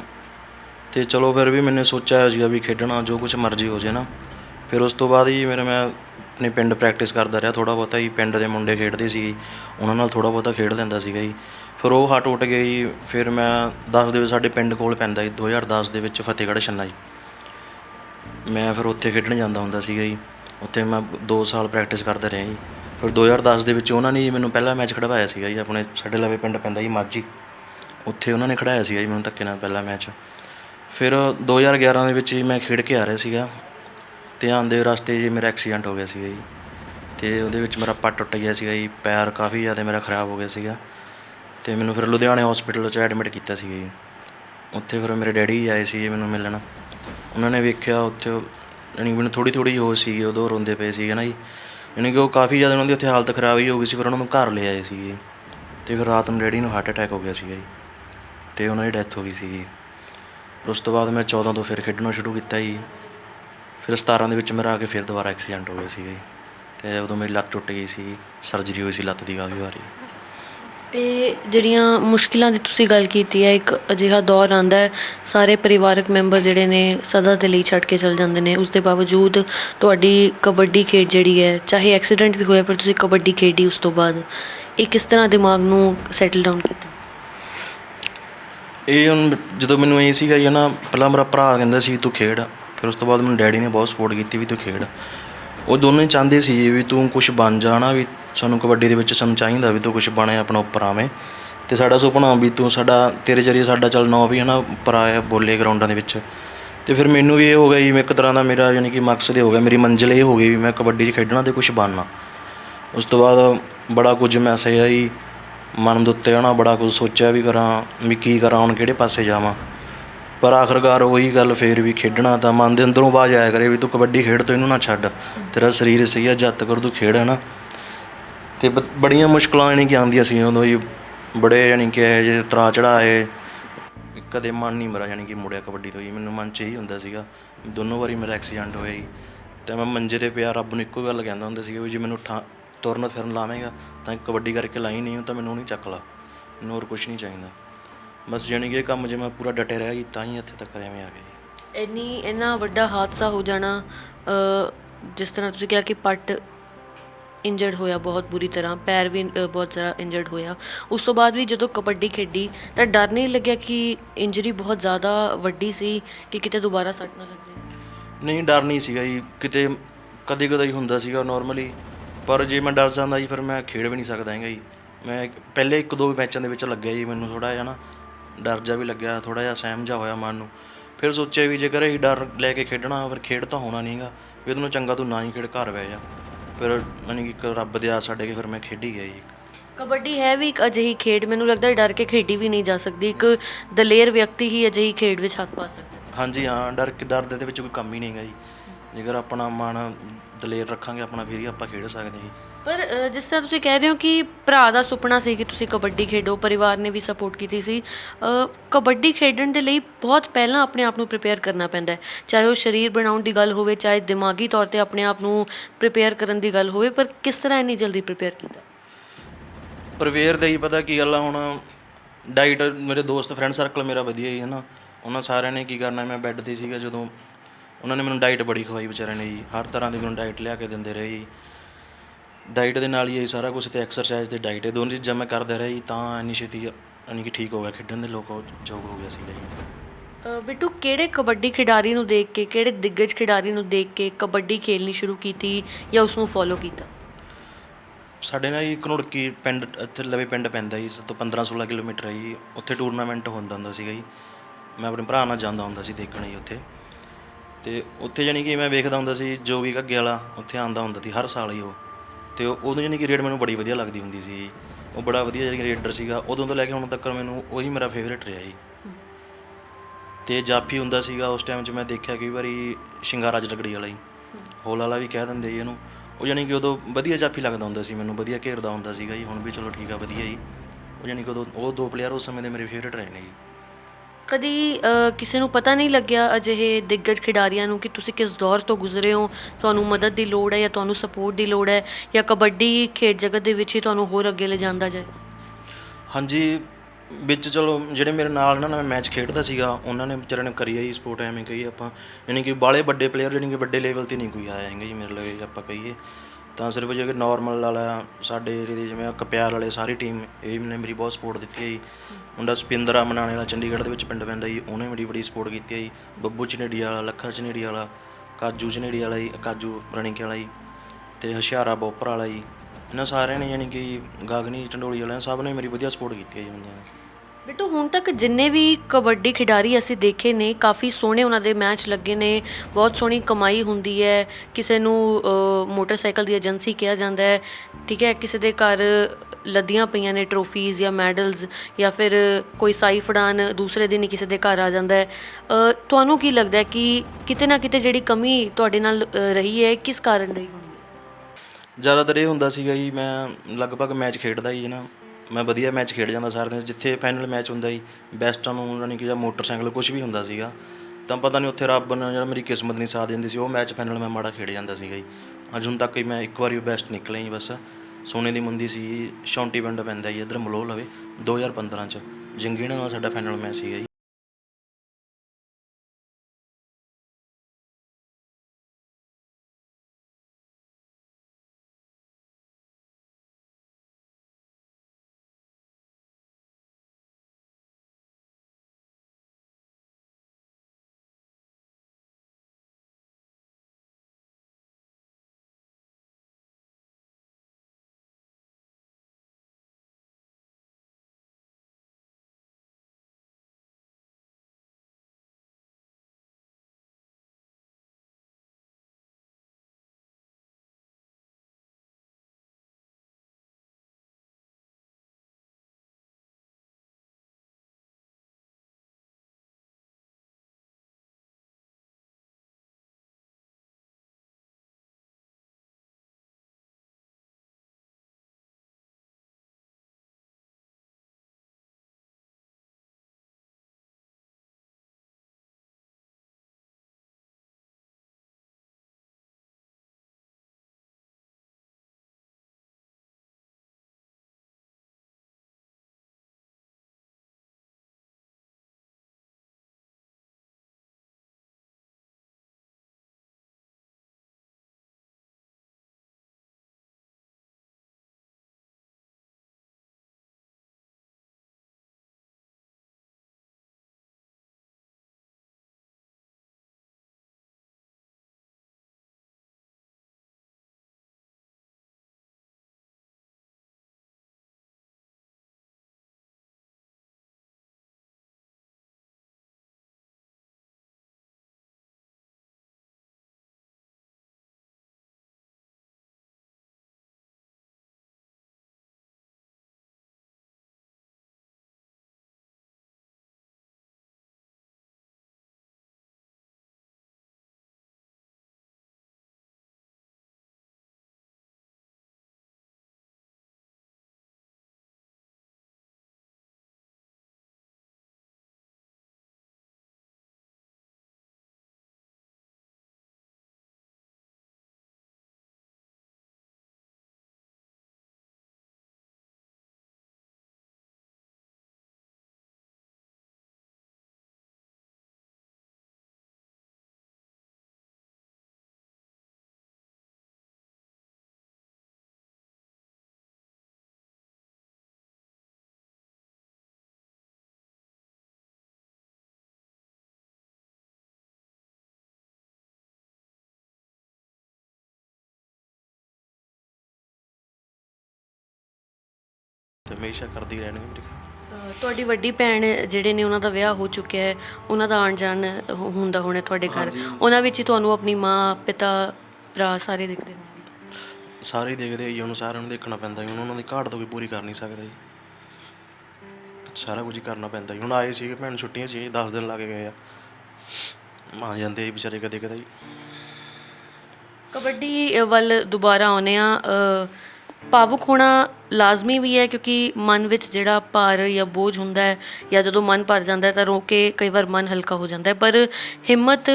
ਤੇ ਚਲੋ ਫਿਰ ਵੀ ਮੈਨੇ ਸੋਚਿਆ ਹੋਇਆ ਸੀਗਾ ਵੀ ਖੇਡਣਾ ਜੋ ਕੁਝ ਮਰਜ਼ੀ ਹੋ ਜੇ ਨਾ। ਫਿਰ ਉਸ ਤੋਂ ਬਾਅਦ ਹੀ ਮੇਰੇ ਮੈਂ ਆਪਣੇ ਪਿੰਡ ਪ੍ਰੈਕਟਿਸ ਕਰਦਾ ਰਿਹਾ ਥੋੜਾ ਬਹੁਤਾ ਹੀ ਪਿੰਡ ਦੇ ਮੁੰਡੇ ਖੇਡਦੇ ਸੀ ਉਹਨਾਂ ਨਾਲ ਥੋੜਾ ਬਹੁਤਾ ਖੇਡ ਲੈਂਦਾ ਸੀਗਾ ਜੀ। ਫਿਰ ਉਹ ਹਟ ਉੱਟ ਗਈ ਫਿਰ ਮੈਂ 10 ਦੇ ਵਿੱਚ ਸਾਡੇ ਪਿੰਡ ਕੋਲ ਪੈਂਦਾ ਜੀ 2010 ਦੇ ਵਿੱਚ ਫਤਿਹਗੜ੍ਹ ਛੰਨਾ ਜੀ। ਮੈਂ ਫਿਰ ਉੱਥੇ ਖੇਡਣ ਜਾਂਦਾ ਹੁੰਦਾ ਸੀਗਾ ਜੀ, ਉੱਥੇ ਮੈਂ 2 ਸਾਲ ਪ੍ਰੈਕਟਿਸ ਕਰਦਾ ਰਿਹਾ ਜੀ। ਫਿਰ 2010 ਦੇ ਵਿੱਚ ਉਹਨਾਂ ਨੇ ਜੀ ਮੈਨੂੰ ਪਹਿਲਾ ਮੈਚ ਖੜਵਾਇਆ ਸੀਗਾ ਜੀ, ਆਪਣੇ ਸਾਡੇ ਲਵੇ ਪਿੰਡ ਪੈਂਦਾ ਜੀ ਮਾਝੀ। ਉੱਥੇ ਉਹਨਾਂ ਨੇ ਖੜਾਇਆ ਸੀਗਾ ਜੀ ਮੈਨੂੰ ਧੱਕੇ ਨਾਲ ਪਹਿਲਾ ਮੈਚ ਫਿਰ 2011 ਦੇ ਵਿੱਚ ਜੀ ਮੈਂ ਖੇਡ ਕੇ ਆ ਰਿਹਾ ਸੀਗਾ ਤੇ ਆਉਂਦੇ ਰਸਤੇ ਜੀ ਮੇਰਾ ਐਕਸੀਡੈਂਟ ਹੋ ਗਿਆ ਸੀਗਾ ਜੀ। ਤੇ ਉਹਦੇ ਵਿੱਚ ਮੇਰਾ ਪੱਟ ਟੁੱਟ ਗਿਆ ਸੀਗਾ ਜੀ, ਪੈਰ ਕਾਫੀ ਜ਼ਿਆਦਾ ਮੇਰਾ ਖਰਾਬ ਹੋ ਗਿਆ ਸੀਗਾ। ਤੇ ਮੈਨੂੰ ਫਿਰ ਲੁਧਿਆਣੇ ਹਸਪੀਟਲ 'ਚ ਐਡਮਿਟ ਕੀਤਾ ਸੀਗਾ ਜੀ। ਉੱਥੇ ਫਿਰ ਮੇਰੇ ਡੈਡੀ ਆਏ ਸੀ ਮੈਨੂੰ ਮਿਲਣ। ਉਹਨਾਂ ਨੇ ਵੇਖਿਆ ਉੱਥੇ, ਯਾਨੀ ਮੈਨੂੰ ਥੋੜੀ ਥੋੜੀ ਹੋਸ਼ ਸੀਗੀ, ਉਦੋਂ ਰੋਂਦੇ ਪਏ ਸੀਗੇ ਨਾ ਜੀ। ਯਾਨੀ ਕਿ ਉਹ ਕਾਫੀ ਜ਼ਿਆਦਾ ਉਹਨਾਂ ਦੀ ਉੱਥੇ ਹਾਲਤ ਖਰਾਬ ਹੀ ਹੋ ਗਈ ਸੀ, ਫਿਰ ਉਹਨਾਂ ਨੂੰ ਘਰ ਲੈ ਆਏ ਸੀਗੇ। ਤੇ ਫਿਰ ਰਾਤ ਨੂੰ ਡੈਡੀ ਨੂੰ ਹਾਰਟ ਅਟੈਕ ਹੋ ਗਿਆ ਸੀਗਾ ਜੀ। ਤੇ ਉਹਨਾਂ ਦੀ ਡੈਥ ਹੋ ਗਈ ਸੀਗੀ। ਫਿਰ ਉਸ ਤੋਂ ਬਾਅਦ ਮੈਂ 14 ਤੋਂ ਫਿਰ ਖੇਡਣਾ ਸ਼ੁਰੂ ਕੀਤਾ ਜੀ। ਫਿਰ 17 ਦੇ ਵਿੱਚ ਮੇਰਾ ਆ ਕੇ ਫਿਰ ਦੁਬਾਰਾ ਐਕਸੀਡੈਂਟ ਹੋ ਗਿਆ ਸੀਗਾ ਜੀ। ਤੇ ਉਦੋਂ ਮੇਰੀ ਲੱਤ ਟੁੱਟ ਗਈ ਸੀ, ਸਰਜਰੀ ਹੋਈ ਸੀ ਲੱਤ ਦੀ ਕਾਫੀ ਵਾਰੀ। ਤੇ ਜਿਹੜੀਆਂ ਮੁਸ਼ਕਿਲਾਂ ਦੀ ਤੁਸੀਂ ਗੱਲ ਕੀਤੀ ਹੈ, ਇੱਕ ਅਜਿਹਾ ਦੌਰ ਆਉਂਦਾ ਹੈ, ਸਾਰੇ ਪਰਿਵਾਰਕ ਮੈਂਬਰ ਜਿਹੜੇ ਨੇ ਸਦਾ ਦੇ ਲਈ ਛੱਡ ਕੇ ਚਲ ਜਾਂਦੇ ਨੇ। ਉਸ ਦੇ ਬਾਵਜੂਦ ਤੁਹਾਡੀ ਕਬੱਡੀ ਖੇਡ ਜਿਹੜੀ ਹੈ, ਚਾਹੇ ਐਕਸੀਡੈਂਟ ਵੀ ਹੋਇਆ, ਪਰ ਤੁਸੀਂ ਕਬੱਡੀ ਖੇਡੀ ਉਸ ਤੋਂ ਬਾਅਦ। ਇਹ ਕਿਸ ਤਰ੍ਹਾਂ ਦਿਮਾਗ ਨੂੰ ਸੈਟਲ ਡਾਊਨ ਕੀਤਾ? ਇਹ ਹੁਣ ਜਦੋਂ ਮੈਨੂੰ ਇਹ ਸੀਗਾ ਜੀ ਨਾ ਪਹਿਲਾਂ ਮੇਰਾ ਭਰਾ ਕਹਿੰਦਾ ਸੀ, ਤੂੰ ਖੇਡ। ਫਿਰ ਉਸ ਤੋਂ ਬਾਅਦ ਮੈਨੂੰ ਡੈਡੀ ਨੇ ਬਹੁਤ ਸਪੋਰਟ ਕੀਤੀ ਵੀ ਤੂੰ ਖੇਡ। ਉਹ ਦੋਨੋਂ ਹੀ ਚਾਹੁੰਦੇ ਸੀ ਵੀ ਤੂੰ ਕੁਝ ਬਣ ਜਾ ਨਾ ਵੀ ਸਾਨੂੰ ਕਬੱਡੀ ਦੇ ਵਿੱਚ ਸਾਨੂੰ ਚਾਹੀਦਾ ਵੀ ਤੂੰ ਕੁਝ ਬਣੇ ਆਪਣਾ ਉੱਪਰ ਆਵੇਂ। ਤੇ ਸਾਡਾ ਸੁਪਨਾ ਵੀ ਤੂੰ ਸਾਡਾ, ਤੇਰੇ ਜਰੀਏ ਸਾਡਾ ਚੱਲ ਨਾਂ ਵੀ ਹੈ ਨਾ ਉੱਪਰ ਆਇਆ ਬੋਲੇ ਗਰਾਊਂਡਾਂ ਦੇ ਵਿੱਚ। ਤੇ ਫਿਰ ਮੈਨੂੰ ਵੀ ਇਹ ਹੋ ਗਿਆ ਜੀ ਮੈਂ ਇੱਕ ਤਰ੍ਹਾਂ ਦਾ ਮੇਰਾ ਯਾਨੀ ਕਿ ਮਕਸਦ ਇਹ ਹੋ ਗਿਆ, ਮੇਰੀ ਮੰਜ਼ਿਲ ਇਹ ਹੋ ਗਈ ਵੀ ਮੈਂ ਕਬੱਡੀ 'ਚ ਖੇਡਣਾ ਤੇ ਕੁਝ ਬਣਨਾ। ਉਸ ਤੋਂ ਬਾਅਦ ਬੜਾ ਕੁਝ ਮੈਂ ਸਹਿਆ ਜੀ, ਮਨ ਦੇ ਉੱਤੇ ਹਨਾ ਬੜਾ ਕੁਝ ਸੋਚਿਆ ਵੀ ਕਰਾਂ, ਵੀ ਕੀ ਕਰਾਂ, ਹੁਣ ਕਿਹੜੇ ਪਾਸੇ ਜਾਵਾਂ। ਪਰ ਆਖਰਕਾਰ ਉਹੀ ਗੱਲ ਫੇਰ ਵੀ ਖੇਡਣਾ ਤਾਂ ਮਨ ਦੇ ਅੰਦਰੋਂ ਆਵਾਜ਼ ਆਇਆ ਕਰੇ ਵੀ ਤੂੰ ਕਬੱਡੀ ਖੇਡ ਤੂੰ ਇਹਨੂੰ ਨਾ ਛੱਡ। ਤੇਰਾ ਸਰੀਰ ਸਹੀ ਆ, ਜਦ ਤੱਕ ਤੂੰ ਖੇਡ ਹੈ ਨਾ। ਤੇ ਬ- ਬੜੀਆਂ ਮੁਸ਼ਕਲਾਂ ਯਾਨੀ ਕਿ ਆਉਂਦੀਆਂ ਸੀ ਉਦੋਂ ਹੀ। ਬੜੇ ਯਾਨੀ ਕਿ ਇਹ ਜੇ ਤਰਾ ਚੜਾਏ ਕਦੇ ਮਨ ਨਹੀਂ ਮੇਰਾ ਯਾਨੀ ਕਿ ਮੁੜਿਆ ਕਬੱਡੀ ਤੋਂ ਹੀ। ਮੈਨੂੰ ਮਨ 'ਚ ਇਹੀ ਹੁੰਦਾ ਸੀਗਾ। ਦੋਨੋਂ ਵਾਰੀ ਮੇਰਾ ਐਕਸੀਡੈਂਟ ਹੋਇਆ ਜੀ। ਤੇ ਮੈਂ ਮੰਜੇ ਤੇ ਪਿਆ, ਰੱਬ ਨੂੰ ਇੱਕੋ ਗੱਲ ਕਹਿੰਦਾ ਹੁੰਦਾ ਸੀਗਾ ਵੀ ਜੇ ਮੈਨੂੰ ਠਾ ਤੁਰਨ ਫਿਰਨ ਲਾਵੇਂਗਾ ਤਾਂ ਕਬੱਡੀ ਕਰਕੇ ਲਾਈ ਨਹੀਂ ਤਾਂ ਮੈਨੂੰ ਨਹੀਂ ਚੱਕ ਲਾ। ਮੈਨੂੰ ਹੋਰ ਕੁਝ ਨਹੀਂ ਚਾਹੀਦਾ। ਬਸ ਯਾਨੀ ਕਿ ਇਹ ਕੰਮ ਜੇ ਮੈਂ ਪੂਰਾ ਡਟੇ ਰਿਹਾ ਜੀ ਤਾਂ ਹੀ ਇੱਥੇ ਤੱਕ ਐਵੇਂ ਆ ਗਿਆ ਜੀ ਇੰਨੀ ਇੰਨਾ ਵੱਡਾ ਹਾਦਸਾ ਹੋ ਜਾਣਾ ਅ, ਜਿਸ ਤਰ੍ਹਾਂ ਤੁਸੀਂ ਕਿਹਾ ਕਿ ਪੱਟ ਇੰਜਰਡ ਹੋਇਆ ਬਹੁਤ ਬੁਰੀ ਤਰ੍ਹਾਂ ਪੈਰ ਵੀ ਅ, ਬਹੁਤ ਜ਼ਿਆਦਾ ਇੰਜਰਡ ਹੋਇਆ। ਉਸ ਤੋਂ ਬਾਅਦ ਵੀ ਜਦੋਂ ਕਬੱਡੀ ਖੇਡੀ ਤਾਂ ਡਰ ਨਹੀਂ ਲੱਗਿਆ ਕਿ ਇੰਜਰੀ ਬਹੁਤ ਜ਼ਿਆਦਾ ਵੱਡੀ ਸੀ ਕਿ ਕਿਤੇ ਦੁਬਾਰਾ ਸੱਟ ਨਾ ਲੱਗ? ਜਾਏ ਨਹੀਂ ਡਰ ਨਹੀਂ ਸੀਗਾ ਜੀ। ਕਿਤੇ ਕਦੇ ਕਦੇ ਹੀ ਹੁੰਦਾ ਸੀਗਾ ਨਾਰਮਲੀ ਪਰ ਜੇ ਮੈਂ ਡਰ ਜਾਂਦਾ ਜੀ ਫਿਰ ਮੈਂ ਖੇਡ ਵੀ ਨਹੀਂ ਸਕਦਾ ਹੈਗਾ ਜੀ। ਮੈਂ ਪਹਿਲੇ ਇੱਕ ਦੋ ਮੈਚਾਂ ਦੇ ਵਿੱਚ ਲੱਗਿਆ ਜੀ ਮੈਨੂੰ ਥੋੜਾ ਜਿਹਾ ਨਾ ਡਰ ਜਿਹਾ ਵੀ ਲੱਗਿਆ ਥੋੜਾ ਜਿਹਾ ਸਹਿਮ ਜਿਹਾ ਹੋਇਆ ਮਨ ਨੂੰ। ਫਿਰ ਸੋਚਿਆ ਵੀ ਜੇਕਰ ਇਹ ਡਰ ਲੈ ਕੇ ਖੇਡਣਾ ਫਿਰ ਖੇਡ ਤਾਂ ਹੋਣਾ ਨਹੀਂਗਾ ਵੀ ਉਹਨੂੰ ਚੰਗਾ ਤੂੰ ਨਾ ਹੀ ਖੇਡ ਘਰ ਬਹਿ ਜਾ। ਫਿਰ ਯਾਨੀ ਕਿ ਇੱਕ ਰੱਬ ਦੇ ਆਸ ਛੱਡ ਕੇ ਫਿਰ ਮੈਂ ਖੇਡੀ ਗਿਆ ਜੀ ਕਬੱਡੀ ਹੈ ਵੀ ਇੱਕ ਅਜਿਹੀ ਖੇਡ ਮੈਨੂੰ ਲੱਗਦਾ ਡਰ ਕੇ ਖੇਡੀ ਵੀ ਨਹੀਂ ਜਾ ਸਕਦੀ। ਇੱਕ ਦਲੇਰ ਵਿਅਕਤੀ ਹੀ ਅਜਿਹੀ ਖੇਡ ਵਿੱਚ ਹੱਥ ਪਾ ਸਕਦਾ। ਹਾਂਜੀ ਹਾਂ ਡਰ ਕੇ ਡਰ ਦੇ ਵਿੱਚ ਕੋਈ ਕੰਮ ਹੀ ਨਹੀਂਗਾ ਜੀ। ਜੇਕਰ ਆਪਣਾ ਮਨ ਦਲੇਰ ਰੱਖਾਂਗੇ ਆਪਣਾ ਫਿਰ ਹੀ ਆਪਾਂ ਖੇਡ ਸਕਦੇ ਜੀ ਪਰ ਅ, ਜਿਸ ਤਰ੍ਹਾਂ ਤੁਸੀਂ ਕਹਿ ਰਹੇ ਹੋ ਕਿ ਭਰਾ ਦਾ ਸੁਪਨਾ ਸੀ ਕਿ ਤੁਸੀਂ ਕਬੱਡੀ ਖੇਡੋ ਪਰਿਵਾਰ ਨੇ ਵੀ ਸਪੋਰਟ ਕੀਤੀ ਸੀ ਅ, ਕਬੱਡੀ ਖੇਡਣ ਦੇ ਲਈ ਬਹੁਤ ਪਹਿਲਾਂ ਆਪਣੇ ਆਪ ਨੂੰ ਪ੍ਰਿਪੇਅਰ ਕਰਨਾ ਪੈਂਦਾ ਹੈ। ਚਾਹੇ ਉਹ ਸਰੀਰ ਬਣਾਉਣ ਦੀ ਗੱਲ ਹੋਵੇ ਚਾਹੇ ਦਿਮਾਗੀ ਤੌਰ ਤੇ ਆਪਣੇ ਆਪ ਨੂੰ ਪ੍ਰਿਪੇਅਰ ਕਰਨ ਦੀ ਗੱਲ ਹੋਵੇ ਪਰ ਕਿਸ ਤਰ੍ਹਾਂ ਇੰਨੀ ਜਲਦੀ ਪ੍ਰਿਪੇਅਰ ਕੀਤਾ? ਪ੍ਰਵੇਰ ਦਾ ਹੀ ਪਤਾ ਕੀ ਗੱਲ ਆ ਹੁਣ ਡਾਈਟ ਮੇਰੇ ਦੋਸਤ ਫਰੈਂਡ ਸਰਕਲ ਮੇਰਾ ਵਧੀਆ ਹੀ ਹੈ ਨਾ। ਉਹਨਾਂ ਸਾਰਿਆਂ ਨੇ ਕੀ ਕਰਨਾ ਮੈਂ ਬੈੱਡ ਤੇ ਸੀਗਾ ਜਦੋਂ ਉਹਨਾਂ ਨੇ ਮੈਨੂੰ ਡਾਈਟ ਬੜੀ ਖਵਾਈ ਵਿਚਾਰਿਆਂ ਨੇ ਜੀ। ਹਰ ਤਰ੍ਹਾਂ ਦੀ ਮੈਨੂੰ ਡਾਈਟ ਲਿਆ ਕੇ ਦਿੰਦੇ ਰਹੇ ਜੀ। ਡਾਈਟ ਦੇ ਨਾਲ ਹੀ ਇਹ ਸਾਰਾ ਕੁਝ ਤੇ ਐਕਸਰਸਾਈਜ਼ ਤੇ ਡਾਈਟ ਇਹ ਦੋਨੋਂ ਚੀਜ਼ਾਂ ਮੈਂ ਕਰਦਾ ਰਿਹਾ ਜੀ ਤਾਂ ਇੰਨੀ ਛੇਤੀ ਯਾਨੀ ਕਿ ਠੀਕ ਹੋ ਗਿਆ ਖੇਡਣ ਦੇ ਲੋਕ ਜੋਗ ਹੋ ਗਿਆ ਸੀਗਾ ਜੀ। ਬਿੱਟੂ ਕਿਹੜੇ ਕਬੱਡੀ ਖਿਡਾਰੀ ਨੂੰ ਦੇਖ ਕੇ ਕਿਹੜੇ ਦਿੱਗਜ ਖਿਡਾਰੀ ਨੂੰ ਦੇਖ ਕੇ ਕਬੱਡੀ ਖੇਲਣੀ ਸ਼ੁਰੂ ਕੀਤੀ ਜਾਂ ਉਸ ਨੂੰ ਫੋਲੋ ਕੀਤਾ? ਸਾਡੇ ਨਾਲ ਜੀ ਘਨੁੜਕੀ ਪਿੰਡ ਇੱਥੇ ਲਵੇ ਪਿੰਡ ਪੈਂਦਾ ਜੀ ਤੋਂ 15 16 ਕਿਲੋਮੀਟਰ ਹੈ ਜੀ। ਉੱਥੇ ਟੂਰਨਾਮੈਂਟ ਹੁੰਦਾ ਹੁੰਦਾ ਸੀਗਾ ਜੀ। ਮੈਂ ਆਪਣੇ ਭਰਾ ਨਾਲ ਜਾਂਦਾ ਹੁੰਦਾ ਸੀ ਦੇਖਣ ਜੀ ਉੱਥੇ। ਤੇ ਉੱਥੇ ਜਾਨੀ ਕਿ ਮੈਂ ਵੇਖਦਾ ਹੁੰਦਾ ਸੀ ਜੋਗੀ ਘੱਗੇ ਵਾਲਾ ਉੱਥੇ ਆਂਦਾ ਹੁੰਦਾ ਸੀ, ਹਰ ਸਾਲ ਹੀ ਉਹ। ਤੇ ਉਦੋਂ ਜਾਨੀ ਕਿ ਰੇਡ ਮੈਨੂੰ ਬੜੀ ਵਧੀਆ ਲੱਗਦੀ ਹੁੰਦੀ ਸੀ। ਜੀ। ਉਹ ਬੜਾ ਵਧੀਆ ਜਾਨੀ ਕਿ ਰੇਡਰ ਸੀਗਾ। ਉਦੋਂ ਤੋਂ ਲੈ ਕੇ ਹੁਣ ਤੱਕ ਮੈਨੂੰ ਉਹੀ ਮੇਰਾ ਫੇਵਰੇਟ ਰਿਹਾ ਜੀ। ਤੇ ਜਾਫੀ ਹੁੰਦਾ ਸੀਗਾ, ਉਸ ਟਾਈਮ 'ਚ ਮੈਂ ਦੇਖਿਆ ਕਈ ਵਾਰੀ ਸ਼ਿੰਗਾਰਾ ਜਲਗੜੀ ਵਾਲਾ ਜੀ ਹੋਲ ਵਾਲਾ ਵੀ ਕਹਿ ਦਿੰਦੇ ਜੀ ਇਹਨੂੰ। ਉਹ ਜਾਨੀ ਕਿ ਉਦੋਂ ਵਧੀਆ ਜਾਫੀ ਲੱਗਦਾ ਹੁੰਦਾ ਸੀ ਮੈਨੂੰ, ਵਧੀਆ ਘੇਰਦਾ ਹੁੰਦਾ ਸੀਗਾ ਜੀ। ਹੁਣ ਵੀ ਚਲੋ ਠੀਕ ਆ, ਵਧੀਆ ਜੀ। ਉਹ ਜਾਨੀ ਕਿ ਉਦੋਂ ਉਹ ਦੋ ਪਲੇਅਰ ਉਸ ਸਮੇਂ ਦੇ ਮੇਰੇ ਫੇਵਰੇਟ ਰਹੇ ਨੇ ਜੀ। ਕਦੀ ਕਿਸੇ ਨੂੰ ਪਤਾ ਨਹੀਂ ਲੱਗਿਆ ਅਜਿਹੇ ਦਿੱਗਜ ਖਿਡਾਰੀਆਂ ਨੂੰ ਕਿ ਤੁਸੀਂ ਕਿਸ ਦੌਰ ਤੋਂ ਗੁਜ਼ਰੇ ਹੋ? ਤੁਹਾਨੂੰ ਮਦਦ ਦੀ ਲੋੜ ਹੈ ਜਾਂ ਤੁਹਾਨੂੰ ਸਪੋਰਟ ਦੀ ਲੋੜ ਹੈ ਜਾਂ ਕਬੱਡੀ ਖੇਡ ਜਗਤ ਦੇ ਵਿੱਚ ਹੀ ਤੁਹਾਨੂੰ ਹੋਰ ਅੱਗੇ ਲਿਜਾਂਦਾ ਜਾਏ? ਹਾਂਜੀ, ਵਿੱਚ ਚਲੋ ਜਿਹੜੇ ਮੇਰੇ ਨਾਲ ਨਾ ਨਾਲ ਮੈਚ ਖੇਡਦਾ ਸੀਗਾ, ਉਹਨਾਂ ਨੇ ਵਿਚਾਰਿਆਂ ਨੇ ਕਰੀ ਆਈ ਸਪੋਰਟ ਐਵੇਂ ਕਹੀ ਆਪਾਂ। ਯਾਨੀ ਕਿ ਬਾਲੇ ਵੱਡੇ ਪਲੇਅਰ ਜਾਨੀ ਕਿ ਵੱਡੇ ਲੈਵਲ ਤੇ ਨਹੀਂ ਕੋਈ ਆਇਆ ਹੈਗਾ ਜੀ ਮੇਰੇ ਲਈ ਆਪਾਂ ਕਹੀਏ। ਤਾਂ ਸਿਰਫ ਜਿਹੜੇ ਨੋਰਮਲ ਵਾਲਾ ਸਾਡੇ ਏਰੀਏ ਦੇ ਜਿਵੇਂ ਕਪਿਆਰ ਵਾਲੇ ਸਾਰੀ ਟੀਮ ਇਹ ਨੇ ਮੇਰੀ ਬਹੁਤ ਸਪੋਰਟ ਦਿੱਤੀ ਹੈ ਜੀ। ਮੁੰਡਾ ਸਪਿੰਦਰਾ ਮਨਾਣੇ ਵਾਲਾ, ਚੰਡੀਗੜ੍ਹ ਦੇ ਵਿੱਚ ਪਿੰਡ ਪੈਂਦਾ ਜੀ, ਉਹਨੇ ਮੇਰੀ ਬੜੀ ਸਪੋਰਟ ਕੀਤੀ ਹੈ ਜੀ। ਬੱਬੂ ਚਨੇੜੀ ਵਾਲਾ, ਲੱਖਾ ਚਨੇੜੀ ਵਾਲਾ, ਕਾਜੂ ਚਨੇੜੀ ਵਾਲਾ ਜੀ, ਕਾਜੂ ਰਣੀਕੇ ਵਾਲਾ ਜੀ ਤੇ ਹੁਸ਼ਿਆਰਾ ਬੋਪਰ ਵਾਲਾ ਜੀ। ਇਹਨਾਂ ਸਾਰਿਆਂ ਨੇ ਯਾਨੀ ਕਿ ਗਾਗਨੀ, ਟੰਡੋਲੀ ਵਾਲਿਆਂ ਸਭ ਨੇ ਮੇਰੀ ਵਧੀਆ ਸਪੋਰਟ ਕੀਤੀ ਹੈ ਜੀ ਬੰਦਿਆਂ ਨੇ। ਬਿੱਟੂ, ਹੁਣ ਤੱਕ ਜਿੰਨੇ ਵੀ ਕਬੱਡੀ ਖਿਡਾਰੀ ਅਸੀਂ ਦੇਖੇ ਨੇ, ਕਾਫੀ ਸੋਹਣੇ ਉਹਨਾਂ ਦੇ ਮੈਚ ਲੱਗੇ ਨੇ, ਬਹੁਤ ਸੋਹਣੀ ਕਮਾਈ ਹੁੰਦੀ ਹੈ, ਕਿਸੇ ਨੂੰ ਮੋਟਰਸਾਈਕਲ ਦੀ ਏਜੰਸੀ ਕਿਹਾ ਜਾਂਦਾ ਹੈ, ਠੀਕ ਹੈ, ਕਿਸੇ ਦੇ ਘਰ ਲੱਦੀਆਂ ਪਈਆਂ ਨੇ ਟਰੋਫੀਜ਼ ਜਾਂ ਮੈਡਲਸ ਜਾਂ ਫਿਰ ਕੋਈ ਸਾਈ ਫੜਾਨ ਦੂਸਰੇ ਦਿਨ ਹੀ ਕਿਸੇ ਦੇ ਘਰ ਆ ਜਾਂਦਾ ਹੈ। ਤੁਹਾਨੂੰ ਕੀ ਲੱਗਦਾ ਹੈ ਕਿ ਕਿਤੇ ਨਾ ਕਿਤੇ ਜਿਹੜੀ ਕਮੀ ਤੁਹਾਡੇ ਨਾਲ ਰਹੀ ਹੈ, ਕਿਸ ਕਾਰਨ ਰਹੀ ਹੋਣੀ ਹੈ? ਜ਼ਿਆਦਾਤਰ ਇਹ ਹੁੰਦਾ ਸੀਗਾ ਜੀ, ਮੈਂ ਲਗਭਗ ਮੈਚ ਖੇਡਦਾ ਜੀ ਨਾ। ਮੈਂ ਵਧੀਆ ਮੈਚ ਖੇਡ ਜਾਂਦਾ ਸਾਰਿਆਂ ਦੇ, ਜਿੱਥੇ ਫਾਈਨਲ ਮੈਚ ਹੁੰਦਾ ਜੀ ਬੈਸਟਾਂ ਨੂੰ ਯਾਨੀ ਕਿ ਜਾਂ ਮੋਟਰਸਾਈਕਲ ਕੁਝ ਵੀ ਹੁੰਦਾ ਸੀਗਾ, ਤਾਂ ਪਤਾ ਨਹੀਂ ਉੱਥੇ ਰੱਬ ਨੇ ਜਿਹੜਾ ਮੇਰੀ ਕਿਸਮਤ ਨਹੀਂ ਸਾਥ ਦਿੰਦੀ ਸੀ, ਉਹ ਮੈਚ ਫਾਈਨਲ ਮੈਂ ਮਾੜਾ ਖੇਡ ਜਾਂਦਾ ਸੀਗਾ ਜੀ। ਅੱਜ ਹੁਣ ਤੱਕ ਹੀ ਮੈਂ ਇੱਕ ਵਾਰੀ ਬੈਸਟ ਨਿਕਲਿਆ ਜੀ ਬਸ। ਸੋਨੇ ਦੀ ਮੁੰਦੀ ਸੀ, ਸ਼ੌਂਟੀ ਪਿੰਡ ਪੈਂਦਾ ਜੀ, ਇੱਧਰ ਮਲੋਹ ਲਵੇ 2015 ਚ, ਜੰਗੀਣਾ ਨਾਲ ਸਾਡਾ ਫਾਈਨਲ ਮੈਚ ਸੀਗਾ ਜੀ। ਹਮੇਸ਼ਾ ਕਰਦੀ ਰਹਿਣੀ ਮੇਰੀ ਅ, ਤੁਹਾਡੀ ਵੱਡੀ ਭੈਣ ਜਿਹੜੇ ਨੇ ਉਹਨਾਂ ਦਾ ਵਿਆਹ ਹੋ ਚੁੱਕਿਆ ਹੈ ਉਹਨਾਂ ਦਾ ਆਉਣ ਜਾਣ ਹੁ- ਹੁੰਦਾ ਹੋਣਾ ਤੁਹਾਡੇ ਘਰ। ਉਹਨਾਂ ਵਿੱਚ ਹੀ ਤੁਹਾਨੂੰ ਆਪਣੀ ਮਾਂ ਪਿਤਾ ਭਰਾ ਸਾਰੇ ਦਿਖਦੇ ਹੋਣਗੇ। ਸਾਰੇ ਹੀ ਦੇਖਦੇ ਆ ਜੀ ਉਹਨੂੰ ਸਾਰਿਆਂ ਨੂੰ ਦੇਖਣਾ ਪੈਂਦਾ ਜੀ ਹੁਣ ਉਹਨਾਂ ਦੀ ਘਾਟ ਤਾਂ ਕੋਈ ਪੂਰੀ ਕਰ ਨਹੀਂ ਸਕਦਾ ਜੀ। ਸਾਰਾ ਕੁਝ ਹੀ ਕਰਨਾ ਪੈਂਦਾ ਜੀ। ਹੁਣ ਆਏ ਸੀਗੇ ਭੈਣ ਛੁੱਟੀਆਂ ਸੀ 10 ਦਿਨ ਲਾ ਕੇ ਗਏ ਆ। ਆ ਜਾਂਦੇ ਆ ਵਿਚਾਰੇ ਕਦੇ ਕਦੇ ਜੀ। ਕਬੱਡੀ ਵੱਲ ਦੁਬਾਰਾ ਆਉਨੇ ਆ ਭਾਵੁਕ ਹੋਣਾ ਲਾਜ਼ਮੀ ਵੀ ਹੈ ਕਿਉਂਕਿ ਮਨ ਵਿੱਚ ਜਿਹੜਾ ਭਾਰ ਜਾਂ ਬੋਝ ਹੁੰਦਾ ਹੈ ਜਾਂ ਜਦੋਂ ਮਨ ਭਰ ਜਾਂਦਾ ਹੈ ਤਾਂ ਰੋ ਕੇ ਕਈ ਵਾਰ ਮਨ ਹਲਕਾ ਹੋ ਜਾਂਦਾ ਹੈ। ਪਰ ਹਿੰਮਤ